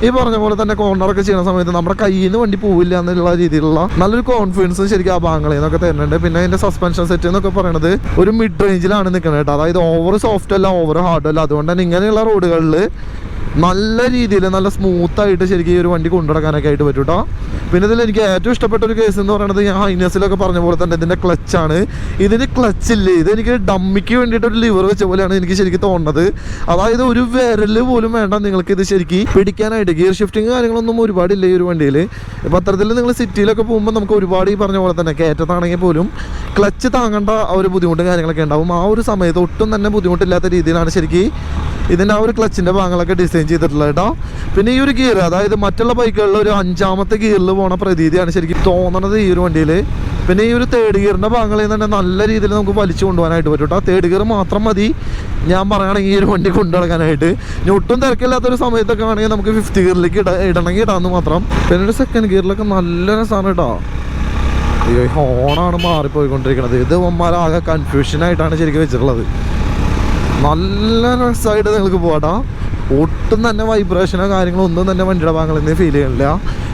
ഈ പറഞ്ഞ പോലെ തന്നെ കോർണറൊക്കെ ചെയ്യുന്ന സമയത്ത് നമ്മുടെ കയ്യിൽ നിന്ന് വണ്ടി പോവില്ല എന്നുള്ള രീതിയിലുള്ള നല്ലൊരു കോൺഫിഡൻസ് ശരിക്കും ആ ഭാഗങ്ങളിൽ നിന്നൊക്കെ തരുന്നുണ്ട്. പിന്നെ അതിന്റെ സസ്പെൻഷൻ സെറ്റ് എന്നൊക്കെ പറയുന്നത് ഒരു മിഡ് റേഞ്ചിലാണ് നിൽക്കുന്നത് കേട്ടോ. അതായത് ഓവർ സോഫ്റ്റ് അല്ല ഓവർ ഹാർഡ് അല്ല. അതുകൊണ്ട് തന്നെ ഇങ്ങനെയുള്ള റോഡുകളിൽ നല്ല രീതിയിൽ നല്ല സ്മൂത്തായിട്ട് ശരിക്കും ഈ ഒരു വണ്ടി കൊണ്ടുനടക്കാനൊക്കെ ആയിട്ട് പറ്റും കേട്ടോ പിന്നെ ഇതിൽ എനിക്ക് ഏറ്റവും ഇഷ്ടപ്പെട്ട ഒരു കേസ് എന്ന് പറയുന്നത് ഞാൻ ഹൈനസിലൊക്കെ പറഞ്ഞ പോലെ തന്നെ ഇതിന്റെ ക്ലച്ചാണ് ഇതിന് ക്ലച്ച് ഇല്ല? ഇത് എനിക്ക് ഡമ്മിക്ക് വേണ്ടിയിട്ട് ഒരു ലിവർ വെച്ച പോലെയാണ് എനിക്ക് ശരിക്കും തോന്നുന്നത്. അതായത് ഒരു വിരൽ പോലും വേണ്ട നിങ്ങൾക്ക് ഇത് ശരിക്കും പിടിക്കാനായിട്ട്. ഗിയർ ഷിഫ്റ്റിംഗ് കാര്യങ്ങളൊന്നും ഒരുപാടില്ല ഈ ഒരു വണ്ടിയിൽ? ഇപ്പം അത്തരത്തിൽ നിങ്ങൾ സിറ്റിയിലൊക്കെ പോകുമ്പോൾ നമുക്ക് ഒരുപാട് ഈ പറഞ്ഞ പോലെ തന്നെ കയറ്റത്താണെങ്കിൽ പോലും ക്ലച്ച് താങ്ങേണ്ട ഒരു ബുദ്ധിമുട്ടും കാര്യങ്ങളൊക്കെ ഉണ്ടാവും. ആ ഒരു സമയത്ത് ഒട്ടും തന്നെ ബുദ്ധിമുട്ടില്ലാത്ത രീതിയിലാണ് ശരിക്കും ഇതിന്റെ ആ ഒരു ക്ലച്ചിന്റെ ഭാഗങ്ങളൊക്കെ ഡിസൈൻ ചെയ്തിട്ടുള്ളത് കേട്ടോ. പിന്നെ ഈ ഒരു ഗിയർ അതായത് മറ്റുള്ള ബൈക്കുകളിൽ ഒരു അഞ്ചാമത്തെ ഗിയറിൽ പോണ പ്രതീതിയാണ് ശരിക്കും തോന്നണത് ഈ ഒരു വണ്ടിയിൽ പിന്നെ ഈ ഒരു തേർഡ് ഗിയറിന്റെ ഭാഗങ്ങളിൽ തന്നെ നല്ല രീതിയിൽ നമുക്ക് വലിച്ചു കൊണ്ടുപോകാനായിട്ട് പറ്റും കേട്ടോ. തേർഡ് ഗിയർ മാത്രം മതി. ഞാൻ പറയുകയാണെങ്കിൽ ഈ ഒരു വണ്ടി കൊണ്ടു നടക്കാനായിട്ട് ഇനി ഒട്ടും തിരക്കില്ലാത്തൊരു സമയത്തൊക്കെ ആണെങ്കിൽ നമുക്ക് ഫിഫ്ത്ത് ഗിയറിലേക്ക് ഇട ഇടണമെങ്കിൽ ഇടാമെന്ന് മാത്രം. പിന്നെ ഒരു സെക്കൻഡ് ഗിയറിലൊക്കെ നല്ല രസമാണ് കേട്ടോ. ഈ ഹോണാണ് മാറിപ്പോയിക്കൊണ്ടിരിക്കുന്നത് ഇത് ഒന്മാരാകെ കൺഫ്യൂഷനായിട്ടാണ് ശരിക്കും വെച്ചിട്ടുള്ളത്. നല്ല രസമായിട്ട് നിങ്ങൾക്ക് പോകട്ടോ ഒട്ടും തന്നെ വൈബ്രേഷനോ കാര്യങ്ങളോ ഒന്നും തന്നെ വണ്ടിയുടെ ഭാഗങ്ങളിൽ നിന്ന് ഫീൽ ചെയ്യണില്ല.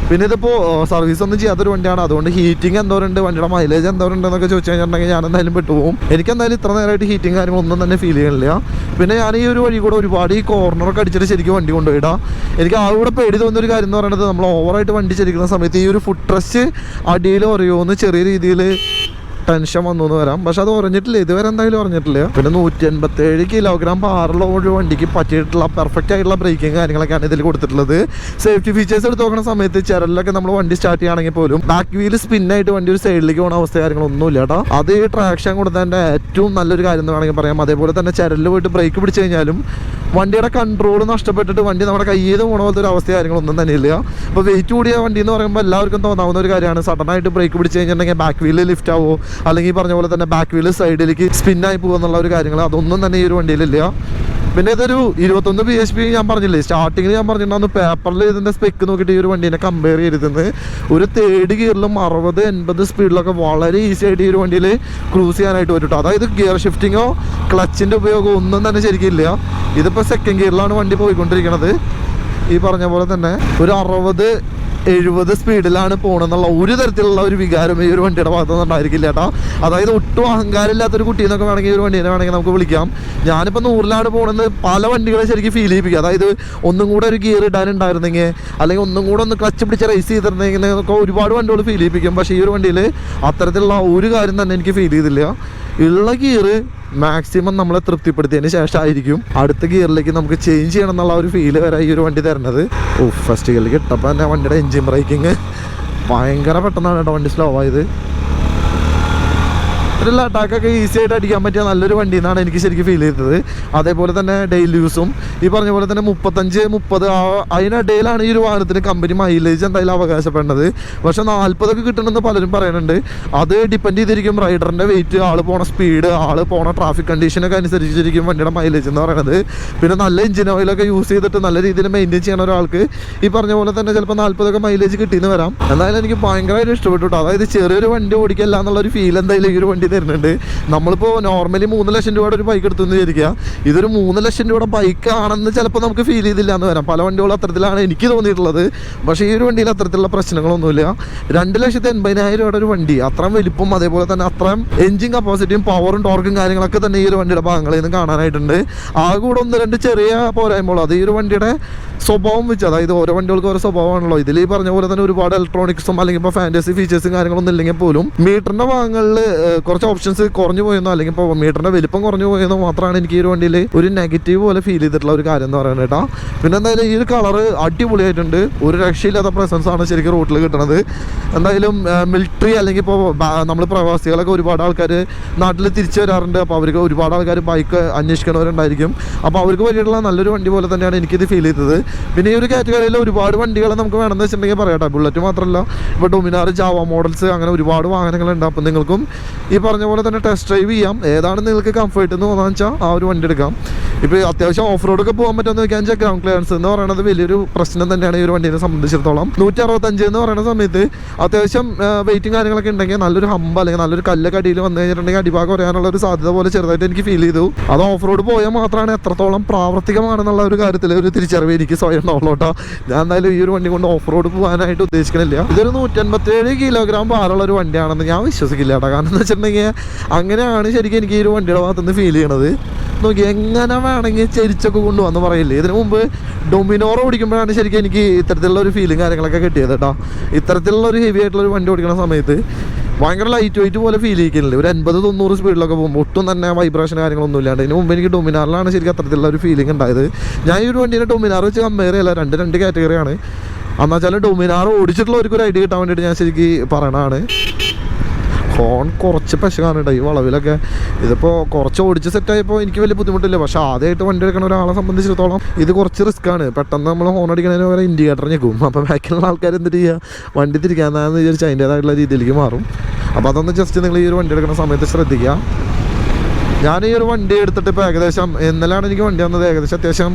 പിന്നെ ഇതിപ്പോൾ സർവീസ് ഒന്നും ചെയ്യാത്തൊരു വണ്ടിയാണ്. അതുകൊണ്ട് ഹീറ്റിംഗ് എന്തോരുണ്ട് വണ്ടിയുടെ മൈലേജ് എന്തോരുണ്ട് എന്നൊക്കെ ചോദിച്ചു കഴിഞ്ഞിട്ടുണ്ടെങ്കിൽ ഞാൻ എന്തായാലും പെട്ടുപോകും. എനിക്ക് എന്തായാലും ഇത്ര നേരമായിട്ട് ഹീറ്റിംഗ് കാര്യങ്ങളൊന്നും തന്നെ ഫീൽ ചെയ്യണില്ല. പിന്നെ ഞാൻ ഈ ഒരു വഴി കൂടെ ഒരുപാട് ഈ കോർണറൊക്കെ അടിച്ചിട്ട് ശരിക്കും വണ്ടി കൊണ്ടുപോയിടാം. എനിക്ക് ആ കൂടെ പേടി തോന്നുന്ന ഒരു കാര്യം എന്ന് പറയുന്നത് നമ്മൾ ഓവറായിട്ട് വണ്ടി ചലിക്കുന്ന സമയത്ത് ഈ ഒരു ഫുഡ് ട്രസ്റ്റ് അടിയിൽ ഉറയുമെന്ന് ചെറിയ രീതിയിൽ ടെൻഷൻ വന്നു എന്ന് വരാം. പക്ഷെ അത് ഉറഞ്ഞിട്ടില്ല. ഇതുവരെ എന്തായാലും ഉറഞ്ഞിട്ടില്ല. പിന്നെ നൂറ്റി എൺപത്തി ഏഴ് കിലോഗ്രാം പാറുള്ള വണ്ടിക്ക് പറ്റിയിട്ടുള്ള പെർഫെക്റ്റ് ആയിട്ടുള്ള ബ്രേക്കിംഗ് കാര്യങ്ങളൊക്കെയാണ് ഇതിൽ കൊടുത്തിട്ടുള്ളത്. സേഫ്റ്റി ഫീച്ചേഴ്സ് എടുത്ത് നോക്കുന്ന സമയത്ത് ചിരലിലൊക്കെ നമ്മൾ വണ്ടി സ്റ്റാർട്ട് ചെയ്യുകയാണെങ്കിൽ പോലും ബാക്ക് വീൽ സ്പിന്നായിട്ട് വണ്ടി ഒരു സൈഡിലേക്ക് പോകുന്ന അവസ്ഥ കാര്യങ്ങളൊന്നുമില്ല കേട്ടോ. അത് ഈ ട്രാക്ഷൻ കൊടുത്തതിന്റെ ഏറ്റവും നല്ലൊരു കാര്യം എന്ന് വേണമെങ്കിൽ പറയാം. അതേപോലെ തന്നെ ചിരലിൽ പോയിട്ട് ബ്രേക്ക് പിടിച്ചു കഴിഞ്ഞാലും വണ്ടിയുടെ കൺട്രോൾ നഷ്ടപ്പെട്ടിട്ട് വണ്ടി നമ്മുടെ കയ്യിൽ പോണ പോലത്തെ ഒരു അവസ്ഥ കാര്യങ്ങളൊന്നും തന്നെ ഇല്ല അപ്പോൾ വെയിറ്റ് കൂടിയ വണ്ടി എന്ന് പറയുമ്പോൾ എല്ലാവർക്കും തോന്നാവുന്ന ഒരു കാര്യമാണ്. സഡൻ ആയിട്ട് ബ്രേക്ക് പിടിച്ച് കഴിഞ്ഞിട്ടുണ്ടെങ്കിൽ ബാക്ക് വീൽ ലിഫ്റ്റ് ആവോ? അല്ലെങ്കിൽ പറഞ്ഞ പോലെ തന്നെ ബാക്ക് വീൽ സൈഡിലേക്ക് സ്പിന്നായി പോകുന്നുള്ള ഒരു കാര്യങ്ങൾ അതൊന്നും തന്നെ ഈ ഒരു വണ്ടിയിലില്ല. പിന്നെ ഇതൊരു ഇരുപത്തൊന്ന് ബി എച്ച് പി ഞാൻ പറഞ്ഞില്ലേ സ്റ്റാർട്ടിങ്ങിൽ ഞാൻ പറഞ്ഞിട്ടുണ്ടായിരുന്നു പേപ്പറിൽ ഇതിന്റെ സ്പെക്ക് നോക്കിയിട്ട് ഈ ഒരു വണ്ടീനെ കമ്പയർ ചെയ്തിരുന്നത്. ഒരു തേർഡ് ഗിയറിലും അറുപത് എൺപത് സ്പീഡിലൊക്കെ വളരെ ഈസി ആയിട്ട് ഈ ഒരു വണ്ടിയിൽ ക്രൂസ് ചെയ്യാനായിട്ട് പറ്റും അതായത് ഗിയർ ഷിഫ്റ്റിങ്ങോ ക്ലച്ചിന്റെ ഉപയോഗമോ ഒന്നും തന്നെ ശരിക്കും ഇല്ല. ഇതിപ്പോൾ സെക്കൻഡ് ഗിയറിലാണ് വണ്ടി പോയിക്കൊണ്ടിരിക്കുന്നത് ഈ പറഞ്ഞ പോലെ തന്നെ ഒരു അറുപത് എഴുപത് സ്പീഡിലാണ് പോകണമെന്നുള്ള ഒരു തരത്തിലുള്ള ഒരു വികാരം ഈ ഒരു വണ്ടിയുടെ ഭാഗത്തു നിന്നുണ്ടായിരിക്കില്ല കേട്ടോ. അതായത് ഒട്ടും അഹങ്കാരമില്ലാത്തൊരു എന്നൊക്കെ വേണമെങ്കിൽ ഒരു വണ്ടീനെ വേണമെങ്കിൽ നമുക്ക് വിളിക്കാം. ഞാനിപ്പോൾ നൂറിലാണ് പോകണമെന്ന് പല വണ്ടികളെ ശരിക്കും ഫീൽ ചെയ്യിപ്പിക്കുക അതായത് ഒന്നും കൂടെ ഒരു ഗിയർ ഇടാനുണ്ടായിരുന്നെങ്കിൽ അല്ലെങ്കിൽ ഒന്നും കൂടെ ഒന്ന് ക്ലച്ച് പിടിച്ച് റേസ് ചെയ്തിരുന്നെങ്കിൽ ഒക്കെ ഒരുപാട് വണ്ടികൾ ഫീൽ ചെയ്യിപ്പിക്കും. പക്ഷേ ഈ ഒരു വണ്ടിയിൽ അത്തരത്തിലുള്ള ഒരു കാര്യം തന്നെ എനിക്ക് ഫീൽ ചെയ്തില്ല. ഉള്ള ഗിയർ മാക്സിമം നമ്മളെ തൃപ്തിപ്പെടുത്തിയതിന് ശേഷമായിരിക്കും അടുത്ത ഗിയറിലേക്ക് നമുക്ക് ചേഞ്ച് ചെയ്യണം എന്നുള്ള ഒരു ഫീൽ വരെ ഈ ഒരു വണ്ടി തരുന്നത്. ഓ ഫസ്റ്റ് ഗിയറിലേക്ക് ഇട്ടപ്പോൾ തന്നെ വണ്ടിയുടെ എൻജിൻ ബ്രേക്കിങ് ഭയങ്കര പെട്ടെന്നാണ് കേട്ടോ വണ്ടി സ്ലോ ആയത്. ഒരു അറ്റാക്കൊക്കെ ഈസി ആയിട്ട് അടിക്കാൻ പറ്റിയ നല്ലൊരു വണ്ടി എന്നാണ് എനിക്ക് ശരിക്കും ഫീൽ ചെയ്തത്. അതേപോലെ തന്നെ ഡെയിലി യൂസും ഈ പറഞ്ഞ പോലെ തന്നെ മുപ്പത്തഞ്ച് മുപ്പത് അതിനിടയിലാണ് ഈ ഒരു വാഹനത്തിന് കമ്പനി മൈലേജ് എന്തായാലും അവകാശപ്പെടുന്നത്. പക്ഷെ നാൽപ്പതൊക്കെ കിട്ടണമെന്ന് പലരും പറയുന്നുണ്ട്. അത് ഡിപ്പെൻഡ് ചെയ്തിരിക്കും റൈഡറിന്റെ വെയിറ്റ് ആൾ പോണ സ്പീഡ് ആൾ പോണ ട്രാഫിക് കണ്ടീഷനൊക്കെ അനുസരിച്ചിരിക്കും വണ്ടിയുടെ മൈലേജ് എന്ന് പറയുന്നത്. പിന്നെ നല്ല എഞ്ചിൻ ഓയിലൊക്കെ യൂസ് ചെയ്തിട്ട് നല്ല രീതിയിൽ മെയിന്റെയിൻ ചെയ്യണ ഒരാൾക്ക് ഈ പറഞ്ഞ പോലെ തന്നെ ചിലപ്പോൾ നാൽപ്പതൊക്കെ മൈലേജ് കിട്ടിയെന്ന് വരാം. എന്തായാലും എനിക്ക് ഭയങ്കരമായിട്ട് ഇഷ്ടപ്പെട്ടു അതായത് ചെറിയൊരു വണ്ടി ഓടിക്കല്ല എന്നുള്ള ഒരു ഫീൽ എന്തായാലും ഈ ഒരു വണ്ടി തരുന്നുണ്ട്. നമ്മളിപ്പോൾ നോർമലി മൂന്ന് ലക്ഷം രൂപയുടെ ഒരു ബൈക്ക് എടുത്തു വിചാരിക്കുക. ഇതൊരു മൂന്ന് ലക്ഷം രൂപയുടെ ബൈക്കാണെന്ന് ചിലപ്പോൾ നമുക്ക് ഫീൽ ചെയ്തില്ല എന്ന് വരാം. പല വണ്ടികളും അത്തരത്തിലാണ് എനിക്ക് തോന്നിയിട്ടുള്ളത്. പക്ഷേ ഈ ഒരു വണ്ടിയിൽ അത്തരത്തിലുള്ള പ്രശ്നങ്ങളൊന്നുമില്ല. രണ്ട് ലക്ഷത്തി എൺപതിനായിരം രൂപയുടെ ഒരു വണ്ടി. അത്രയും വലിപ്പം അതേപോലെ തന്നെ അത്രയും എഞ്ചിൻ കപ്പാസിറ്റിയും പവറും ടോർക്കും കാര്യങ്ങളൊക്കെ തന്നെ ഈ ഒരു വണ്ടിയുടെ ഭാഗങ്ങളിൽ നിന്ന് കാണാനായിട്ടുണ്ട്. ആ കൂടെ ഒന്ന് രണ്ട് ചെറിയ പോരായ്മകളോ. അത് ഈ ഒരു വണ്ടിയുടെ സ്വഭാവം വെച്ച് അതായത് ഓരോ വണ്ടികൾക്ക് ഓരോ സ്വഭാവമാണല്ലോ. ഇതിൽ ഈ പറഞ്ഞ പോലെ തന്നെ ഒരുപാട് ഇലക്ട്രോണിക്സും അല്ലെങ്കിൽ ഇപ്പോൾ ഫാന്റസി ഫീച്ചേഴ്സും കാര്യങ്ങളൊന്നും ഇല്ലെങ്കിൽ പോലും മീറ്ററിന്റെ ഭാഗങ്ങളിൽ ഓപ്ഷൻസ് കുറഞ്ഞു പോയെന്നോ അല്ലെങ്കിൽ ഇപ്പോൾ മീറ്ററിന്റെ വലിപ്പം കുറഞ്ഞു പോയെന്നോ മാത്രമാണ് എനിക്ക് ഈ ഒരു വണ്ടിയിൽ ഒരു നെഗറ്റീവ് പോലെ ഫീൽ ചെയ്തിട്ടുള്ള ഒരു കാര്യം എന്ന് പറയുന്നത് കേട്ടോ. പിന്നെ എന്തായാലും ഈ ഒരു കളറ് അടിപൊളിയായിട്ടുണ്ട്. ഒരു രക്ഷയില്ലാത്ത പ്രസൻസ് ആണ് ശരിക്കും റോട്ടിൽ കിട്ടുന്നത് എന്തായാലും മിലിറ്ററി അല്ലെങ്കിൽ ഇപ്പോൾ നമ്മൾ പ്രവാസികളൊക്കെ ഒരുപാട് ആൾക്കാർ നാട്ടിൽ തിരിച്ചു വരാറുണ്ട്. അപ്പോൾ അവർക്ക് ഒരുപാട് ആൾക്കാർ ബൈക്ക് അന്വേഷിക്കണവരുണ്ടായിരിക്കും. അപ്പോൾ അവർക്ക് വേണ്ടിയിട്ടുള്ള നല്ലൊരു വണ്ടി പോലെ തന്നെയാണ് എനിക്കിത് ഫീൽ ചെയ്തത്. പിന്നെ ഈ ഒരു കാറ്റഗറിയിൽ ഒരുപാട് വണ്ടികൾ നമുക്ക് വേണമെന്ന് വെച്ചിട്ടുണ്ടെങ്കിൽ പറയട്ടെ ബുള്ളറ്റ് മാത്രമല്ല. ഇപ്പോൾ ഡൊമിനാർ ജാവ മോഡൽസ് അങ്ങനെ ഒരുപാട് വാഹനങ്ങളുണ്ട്. അപ്പോൾ നിങ്ങൾക്കും ഈ പറഞ്ഞ പോലെ തന്നെ ടെസ്റ്റ് ഡ്രൈവ് ചെയ്യാം. ഏതാണ് നിങ്ങൾക്ക് കംഫർട്ട് എന്ന് തോന്നാന്ന് വെച്ചാൽ ആ ഒരു വണ്ടി എടുക്കാം. ഇപ്പോൾ അത്യാവശ്യം ഓഫ് റോഡൊക്കെ പോകാൻ പറ്റുമെന്ന് വെച്ചാൽ ഗ്രൗണ്ട് ക്ലിയറൻസ് എന്ന് പറയുന്നത് വലിയൊരു പ്രശ്നം തന്നെയാണ് ഈ ഒരു വണ്ടിയെ സംബന്ധിച്ചിടത്തോളം. നൂറ്റി അറുപത്തഞ്ച് എന്ന് പറയുന്ന സമയത്ത് അത്യാവശ്യം വെയിറ്റും കാര്യങ്ങളൊക്കെ ഉണ്ടെങ്കിൽ നല്ലൊരു ഹമ്പ് അല്ലെങ്കിൽ നല്ലൊരു കല്ലൊക്കെ അടിയിൽ വന്നു കഴിഞ്ഞിട്ടുണ്ടെങ്കിൽ അടിഭാഗം പറയാനുള്ള ഒരു സാധ്യത പോലെ ചെറുതായിട്ട് എനിക്ക് ഫീൽ ചെയ്തു. അത് ഓഫ് റോഡ് പോയാൽ മാത്രമാണ് എത്രത്തോളം പ്രാവർത്തികമാണെന്നുള്ള ഒരു കാര്യത്തിൽ ഒരു തിരിച്ചറിവ് എനിക്ക് സ്വയം ഉണ്ടാവുള്ളൂ കേട്ടോ. ഞാൻ എന്തായാലും ഈ ഒരു വണ്ടി കൊണ്ട് ഓഫ് റോഡ് പോകാനായിട്ട് ഉദ്ദേശിക്കണില്ല. ഇതൊരു നൂറ്റൻപത്തേഴ് കിലോഗ്രാം ഭാരമുള്ള ഒരു വണ്ടിയാണെന്ന് ഞാൻ വിശ്വസിക്കില്ല കേട്ടോ. കാരണം എന്ന് വെച്ചിട്ടുണ്ടെങ്കിൽ അങ്ങനെയാണ് ശരിക്കും എനിക്ക് ഈ ഒരു വണ്ടിയുടെ ഭാഗത്തുനിന്ന് ഫീൽ ചെയ്യണത്. നോക്കി എങ്ങനെ വേണമെങ്കിൽ ചെരിച്ചൊക്കെ കൊണ്ടുവന്ന് പറയില്ലേ? ഇതിനു മുമ്പ് ഡൊമിനോർ ഓടിക്കുമ്പോഴാണ് ശരിക്കും എനിക്ക് ഇത്തരത്തിലുള്ള ഒരു ഫീലും കാര്യങ്ങളൊക്കെ കിട്ടിയത് കേട്ടോ. ഇത്തരത്തിലുള്ള ഒരു ഹെവി ആയിട്ടുള്ള ഒരു വണ്ടി ഓടിക്കുന്ന സമയത്ത് ഭയങ്കര ലൈറ്റ് വെയിറ്റ് പോലെ ഫീൽ ചെയ്യിക്കുന്നില്ല ഒരു അൻപത് തൊണ്ണൂറ് സ്പീഡിലൊക്കെ പോകുമ്പോൾ ഒട്ടും തന്നെ വൈബ്രേഷൻ കാര്യങ്ങളൊന്നും ഇല്ലാണ്ട് ഇതിന് മുമ്പ് എനിക്ക് ഡൊമിനാറിലാണ് ശരിക്കും അത്തരത്തിലുള്ള ഒരു ഫീലിംഗ് ഉണ്ടായത്. ഞാൻ ഈ ഒരു വണ്ടീനെ ഡൊമിനാർ വെച്ച് കമ്പയർ ചെയ്യില്ല രണ്ട് രണ്ട് കാറ്റഗറിയാണ് എന്നുവെച്ചാൽ ഡൊമിനാർ ഓടിച്ചിട്ടുള്ളവർക്ക് ഒരു ഐഡിയ കിട്ടാൻ വേണ്ടിയിട്ട് ഞാൻ ശരിക്കും പറയണതാണ്. ഫോൺ കുറച്ച് പശകാണ് കേട്ടോ ഈ വളവിലൊക്കെ ഇതിപ്പോൾ കുറച്ച് ഓടിച്ച് സെറ്റായപ്പോൾ എനിക്ക് വലിയ ബുദ്ധിമുട്ടില്ല. പക്ഷേ ആദ്യമായിട്ട് വണ്ടി എടുക്കുന്ന ഒരാളെ സംബന്ധിച്ചിടത്തോളം ഇത് കുറച്ച് റിസ്ക് ആണ്. പെട്ടെന്ന് നമ്മൾ ഹോൺ അടിക്കണതിന് പകരം ഇൻഡിക്കേറ്റർ ഞെക്കും. അപ്പോൾ ബാക്കിലുള്ള ആൾക്കാർ എന്ത് ചെയ്യുക വണ്ടി തിരിക്കാന്നാന്ന് വിചാരിച്ച് അതിന്റേതായിട്ടുള്ള രീതിയിലേക്ക് മാറും. അപ്പോൾ അതൊന്ന് ജസ്റ്റ് നിങ്ങൾ ഈ ഒരു വണ്ടി എടുക്കുന്ന സമയത്ത് ശ്രദ്ധിക്കുക. ഞാൻ ഈ ഒരു വണ്ടി എടുത്തിട്ട് ഇപ്പോൾ ഏകദേശം ഇന്നലെയാണ് എനിക്ക് വണ്ടി വന്നത്. ഏകദേശം അത്യാവശ്യം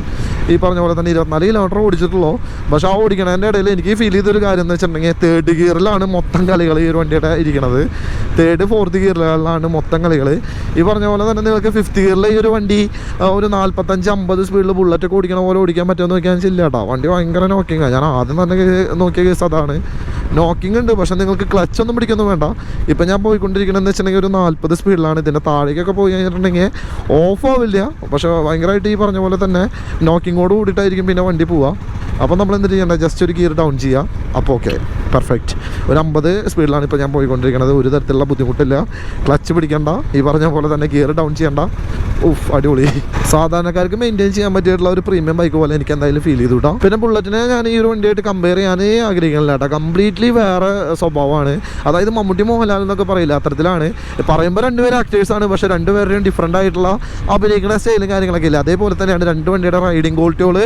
ഈ പറഞ്ഞ പോലെ തന്നെ ഇരുപത്തിനാല് കിലോമീറ്റർ ഓടിച്ചിട്ടുള്ളൂ. പക്ഷേ ആ ഓടിക്കണതിന്റെ ഇടയിൽ എനിക്ക് ഫീൽ ചെയ്തൊരു കാര്യം എന്ന് വെച്ചിട്ടുണ്ടെങ്കിൽ തേർഡ് ഗിയറിലാണ് മൊത്തം കളികൾ ഈ ഒരു വണ്ടിയുടെ ഇരിക്കുന്നത് തേർഡ് ഫോർത്ത് ഗിയറിലാണ് മൊത്തം കളികൾ ഈ പറഞ്ഞ പോലെ തന്നെ നിങ്ങൾക്ക് ഫിഫ്ത്ത് ഗിയറിൽ ഈ ഒരു വണ്ടി ഒരു നാൽപ്പത്തഞ്ച് അമ്പത് സ്പീഡിൽ ബുള്ളറ്റ് ഓടിക്കണ പോലെ ഓടിക്കാൻ പറ്റുമെന്ന് നോക്കിയാൽ ഇല്ല കേട്ടോ വണ്ടി ഭയങ്കര നോക്കിയാൽ ഞാൻ ആദ്യം തന്നെ നോക്കിയ കേസ് അതാണ്. നോക്കിംഗ് ഉണ്ട് പക്ഷെ നിങ്ങൾക്ക് ക്ലച്ച് ഒന്നും പിടിക്കൊന്നും വേണ്ട. ഇപ്പം ഞാൻ പോയിക്കൊണ്ടിരിക്കണമെന്ന് വെച്ചിട്ടുണ്ടെങ്കിൽ ഒരു നാൽപ്പത് സ്പീഡിലാണ് ഇതിന്റെ താഴേക്കൊക്കെ പോയി കഴിഞ്ഞിട്ടുണ്ടെങ്കിൽ ഓഫ് ആവില്ല. പക്ഷെ ഭയങ്കരമായിട്ട് ഈ പറഞ്ഞ പോലെ തന്നെ നോക്കിങ്ങോട് കൂടിയിട്ടായിരിക്കും പിന്നെ വണ്ടി പോവുക. അപ്പോൾ നമ്മൾ എന്ത് ചെയ്യണ്ട? ജസ്റ്റ് ഒരു ഗിയർ ഡൗൺ ചെയ്യുക. അപ്പോൾ ഓക്കെ പെർഫെക്റ്റ് ഒരു അമ്പത് സ്പീഡിലാണ് ഇപ്പോൾ ഞാൻ പോയിക്കൊണ്ടിരിക്കുന്നത് ഒരു തരത്തിലുള്ള ബുദ്ധിമുട്ടില്ല. ക്ലച്ച് പിടിക്കേണ്ട. ഈ പറഞ്ഞ പോലെ തന്നെ ഗിയർ ഡൗൺ ചെയ്യണ്ട. ഉഫ് അടിപൊളി. സാധാരണക്കാർക്ക് മെയിന്റെയിൻ ചെയ്യാൻ പറ്റിയിട്ടുള്ള ഒരു പ്രീമിയം ബൈക്ക് പോലെ എനിക്ക് എന്തായാലും ഫീൽ ചെയ്തു കേട്ടോ പിന്നെ ബുള്ളറ്റിനെ ഞാൻ ഈ ഒരു വണ്ടിയായിട്ട് കമ്പയർ ചെയ്യാനേ ആഗ്രഹിക്കുന്നില്ല കേട്ടോ കംപ്ലീറ്റ്ലി വേറെ സ്വഭാവമാണ്. അതായത് മമ്മൂട്ടി മോഹൻലാൽ എന്നൊക്കെ പറയില്ല അത്തരത്തിലാണ്. പറയുമ്പോൾ രണ്ടുപേരും ആക്ടേഴ്സാണ് പക്ഷേ രണ്ടുപേരുടെയും ഡിഫറെന്റ് ആയിട്ടുള്ള അഭിനയിക്കുന്ന സ്റ്റൈലും കാര്യങ്ങളൊക്കെ ഇല്ല. അതേപോലെ തന്നെയാണ് രണ്ട് വണ്ടിയുടെ റൈഡിങ് ക്വാളിറ്റികൾ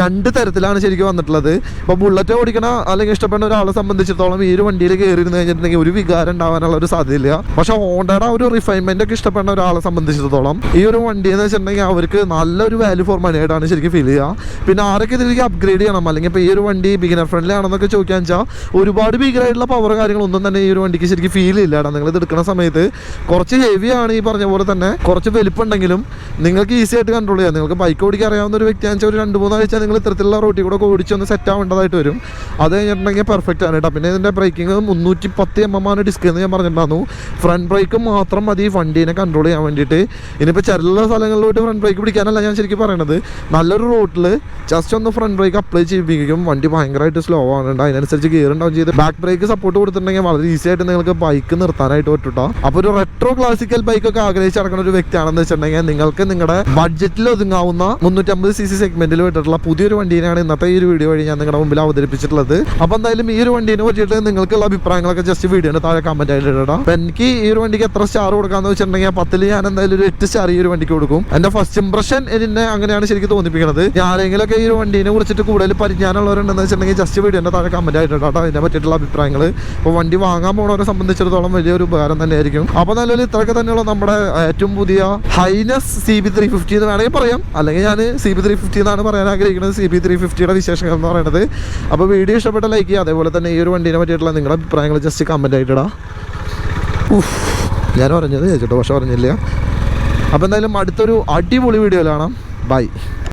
രണ്ട് തരത്തിലാണ് ശരിക്കും വന്നിട്ടുള്ളത്. ഇപ്പോൾ ബുള്ളറ്റ് ഓടിക്കണ അല്ലെങ്കിൽ ഇഷ്ടപ്പെടുന്ന ഒരാളെ സംബന്ധിച്ചിടത്തോളം ഈ ഒരു വണ്ടിയിൽ കയറി ഇരുന്ന് കഴിഞ്ഞിട്ടുണ്ടെങ്കിൽ ഒരു വികാരം ഉണ്ടാവാനുള്ള ഒരു സാധ്യതയില്ല. പക്ഷേ ഹോണ്ടയുടെ ഒരു റിഫൈൻമെന്റ് ഒക്കെ ഇഷ്ടപ്പെടുന്ന ഒരാളെ സംബന്ധിച്ചിടത്തോളം ഈ ഒരു വണ്ടി എന്ന് വെച്ചിട്ടുണ്ടെങ്കിൽ അവർക്ക് നല്ലൊരു വാല്യൂ ഫോർ മണി ആയിട്ടാണ് ശരിക്കും ഫീൽ ചെയ്യുക. പിന്നെ ആരൊക്കെ ഇതിലേക്ക് അപ്ഗ്രേഡ് ചെയ്യണം? അല്ലെങ്കിൽ ഇപ്പോൾ ഈ ഒരു വണ്ടി ബിഗിനർ ഫ്രണ്ട്ലി ആണെന്നൊക്കെ ചോദിക്കാൻ വെച്ചാൽ ഒരുപാട് ഭീകരമായിട്ടുള്ള പവർ കാര്യങ്ങളൊന്നും തന്നെ ഈ ഒരു വണ്ടിക്ക് ശരിക്കും ഫീൽ ഇല്ല നിങ്ങൾ ഇത് എടുക്കുന്ന സമയത്ത് കുറച്ച് ഹെവി ആണ് ഈ പറഞ്ഞ പോലെ തന്നെ. കുറച്ച് വലിപ്പുണ്ടെങ്കിലും നിങ്ങൾക്ക് ഈസി ആയിട്ട് കൺട്രോൾ ചെയ്യാം. നിങ്ങൾക്ക് ബൈക്ക് ഓടിക്കാൻ അറിയാവുന്ന ഒരു വ്യക്തിയാണെന്ന് ഒരു രണ്ട് മൂന്നാഴ്ച നിങ്ങൾ ഇത്തരത്തിലുള്ള റോട്ടിൽ കൂടെ ഓടിച്ച് ഒന്ന് സെറ്റ് ആവേണ്ടതായിട്ട് വരും. അത് കഴിഞ്ഞിട്ടുണ്ടെങ്കിൽ പെർഫെക്റ്റ് ആണ് കേട്ടോ. പിന്നെ ഇതിന്റെ ബ്രേക്കിംഗ് മുന്നൂറ്റി പത്ത് എം എം ആണ് ഡിസ്ക് എന്ന് ഞാൻ പറഞ്ഞിട്ടുണ്ടായിരുന്നു. ഫ്രണ്ട് ബ്രേക്ക് മാത്രം മതി വണ്ടീനെ കൺട്രോൾ ചെയ്യാൻ വേണ്ടിയിട്ട്. ഇനിയിപ്പോൾ ചില സ്ഥലങ്ങളിലോട്ട് ഫ്രണ്ട് ബ്രേക്ക് പിടിക്കാനല്ല ഞാൻ ശരിക്കും പറയണത്. നല്ലൊരു റോട്ടിൽ ജസ്റ്റ് ഒന്ന് ഫ്രണ്ട് ബ്രേക്ക് അപ്ലൈ ചെയ്യിപ്പിക്കും. വണ്ടി ഭയങ്കരമായിട്ട് സ്ലോ ആണ് അതിനനുസരിച്ച് ഗിയർ ഉണ്ടാവും ചെയ്ത് ബാക്ക് ബ്രേക്ക് സപ്പോർട്ട് കൊടുത്തിട്ടുണ്ടെങ്കിൽ വളരെ ഈസി ആയിട്ട് നിങ്ങൾക്ക് ബൈക്ക് നിർത്താനായിട്ട് പറ്റൂട്ടോ. അപ്പോൾ ഒരു റെട്രോ ക്ലാസിക്കൽ ബൈക്ക് ഒക്കെ ആഗ്രഹിച്ച് നടക്കുന്ന ഒരു വ്യക്തിയാണെന്ന് വെച്ചിട്ടുണ്ടെങ്കിൽ നിങ്ങൾക്ക് നിങ്ങളുടെ ബഡ്ജറ്റിൽ ഒതുങ്ങാവുന്ന മുന്നൂറ്റമ്പത് സി സി സെഗ്മെന്റിൽ വിട്ടിട്ടുള്ള പുതിയൊരു വണ്ടിയാണ് ഇന്നത്തെ ഈ ഒരു വീഡിയോ വഴി ഞാൻ നിങ്ങളുടെ മുമ്പിൽ അവതരിപ്പിച്ചിട്ടുള്ളത്. അപ്പോൾ എന്തായാലും ഈ ഒരു വണ്ടീനെ പറ്റിയിട്ട് നിങ്ങൾക്കുള്ള അഭിപ്രായങ്ങളൊക്കെ ജസ്റ്റ് വീഡിയോ താഴെ കമന്റ് ആയിട്ട് ഇടാം അപ്പോൾ എനിക്ക് ഈ ഒരു വണ്ടിക്ക് എത്ര സ്റ്റാർ കൊടുക്കാന്ന് വെച്ചിട്ടുണ്ടെങ്കിൽ പത്തിൽ ഞാൻ എന്തായാലും ഒരു എട്ട് സ്റ്റാർ ഈ ഒരു വണ്ടിക്ക് കൊടുക്കും. എന്റെ ഫസ്റ്റ് ഇംപ്രഷൻ എന്നെ അങ്ങനെയാണ് ശരിക്കും തോന്നിപ്പിക്കുന്നത് ഞാനെങ്കിലൊക്കെ ഈ ഒരു വണ്ടീനെ കുറിച്ചിട്ട് കൂടുതൽ പരിജ്ഞാനമുള്ളവരുണ്ടെന്ന് വെച്ചിട്ടുണ്ടെങ്കിൽ ജസ്റ്റ് വീഡിയോന്റെ താഴെ കമന്റ് ആയിട്ട് ഇടാം അതിനെ പറ്റിയിട്ടുള്ള അഭിപ്രായങ്ങൾ അപ്പോൾ വണ്ടി വാങ്ങാൻ പോണവരെ സംബന്ധിച്ചിടത്തോളം വലിയൊരു ഉപകാരം തന്നെയായിരിക്കും. അപ്പോൾ നല്ലൊരു ഇത്രയൊക്കെ തന്നെയുള്ള നമ്മുടെ ഏറ്റവും പുതിയ Highness C B three fifty എന്ന് വേണമെങ്കിൽ പറയാം. അല്ലെങ്കിൽ ഞാൻ സി ബി ത്രീ ഫിഫ്റ്റി എന്നാണ് പറയാൻ ആഗ്രഹിക്കുന്നത്. സി ബി ത്രീ ഫിഫ്റ്റിയുടെ വിശേഷങ്ങൾ എന്ന് പറയുന്നത് അപ്പോൾ വീഡിയോ ഇഷ്ടപ്പെട്ട ലൈക്ക് ചെയ്യുക. അതേപോലെ തന്നെ ഈ ഒരു വണ്ടീനെ പറ്റിയിട്ടുള്ള നിങ്ങളുടെ അഭിപ്രായങ്ങൾ ജസ്റ്റ് കമന്റ് ആയിട്ടിടാം ഉഫ് ഞാൻ പറഞ്ഞത് ചേച്ചിട്ടോ പക്ഷെ പറഞ്ഞില്ല. അപ്പോൾ എന്തായാലും അടുത്തൊരു അടിപൊളി വീഡിയോ കാണാം. ബൈ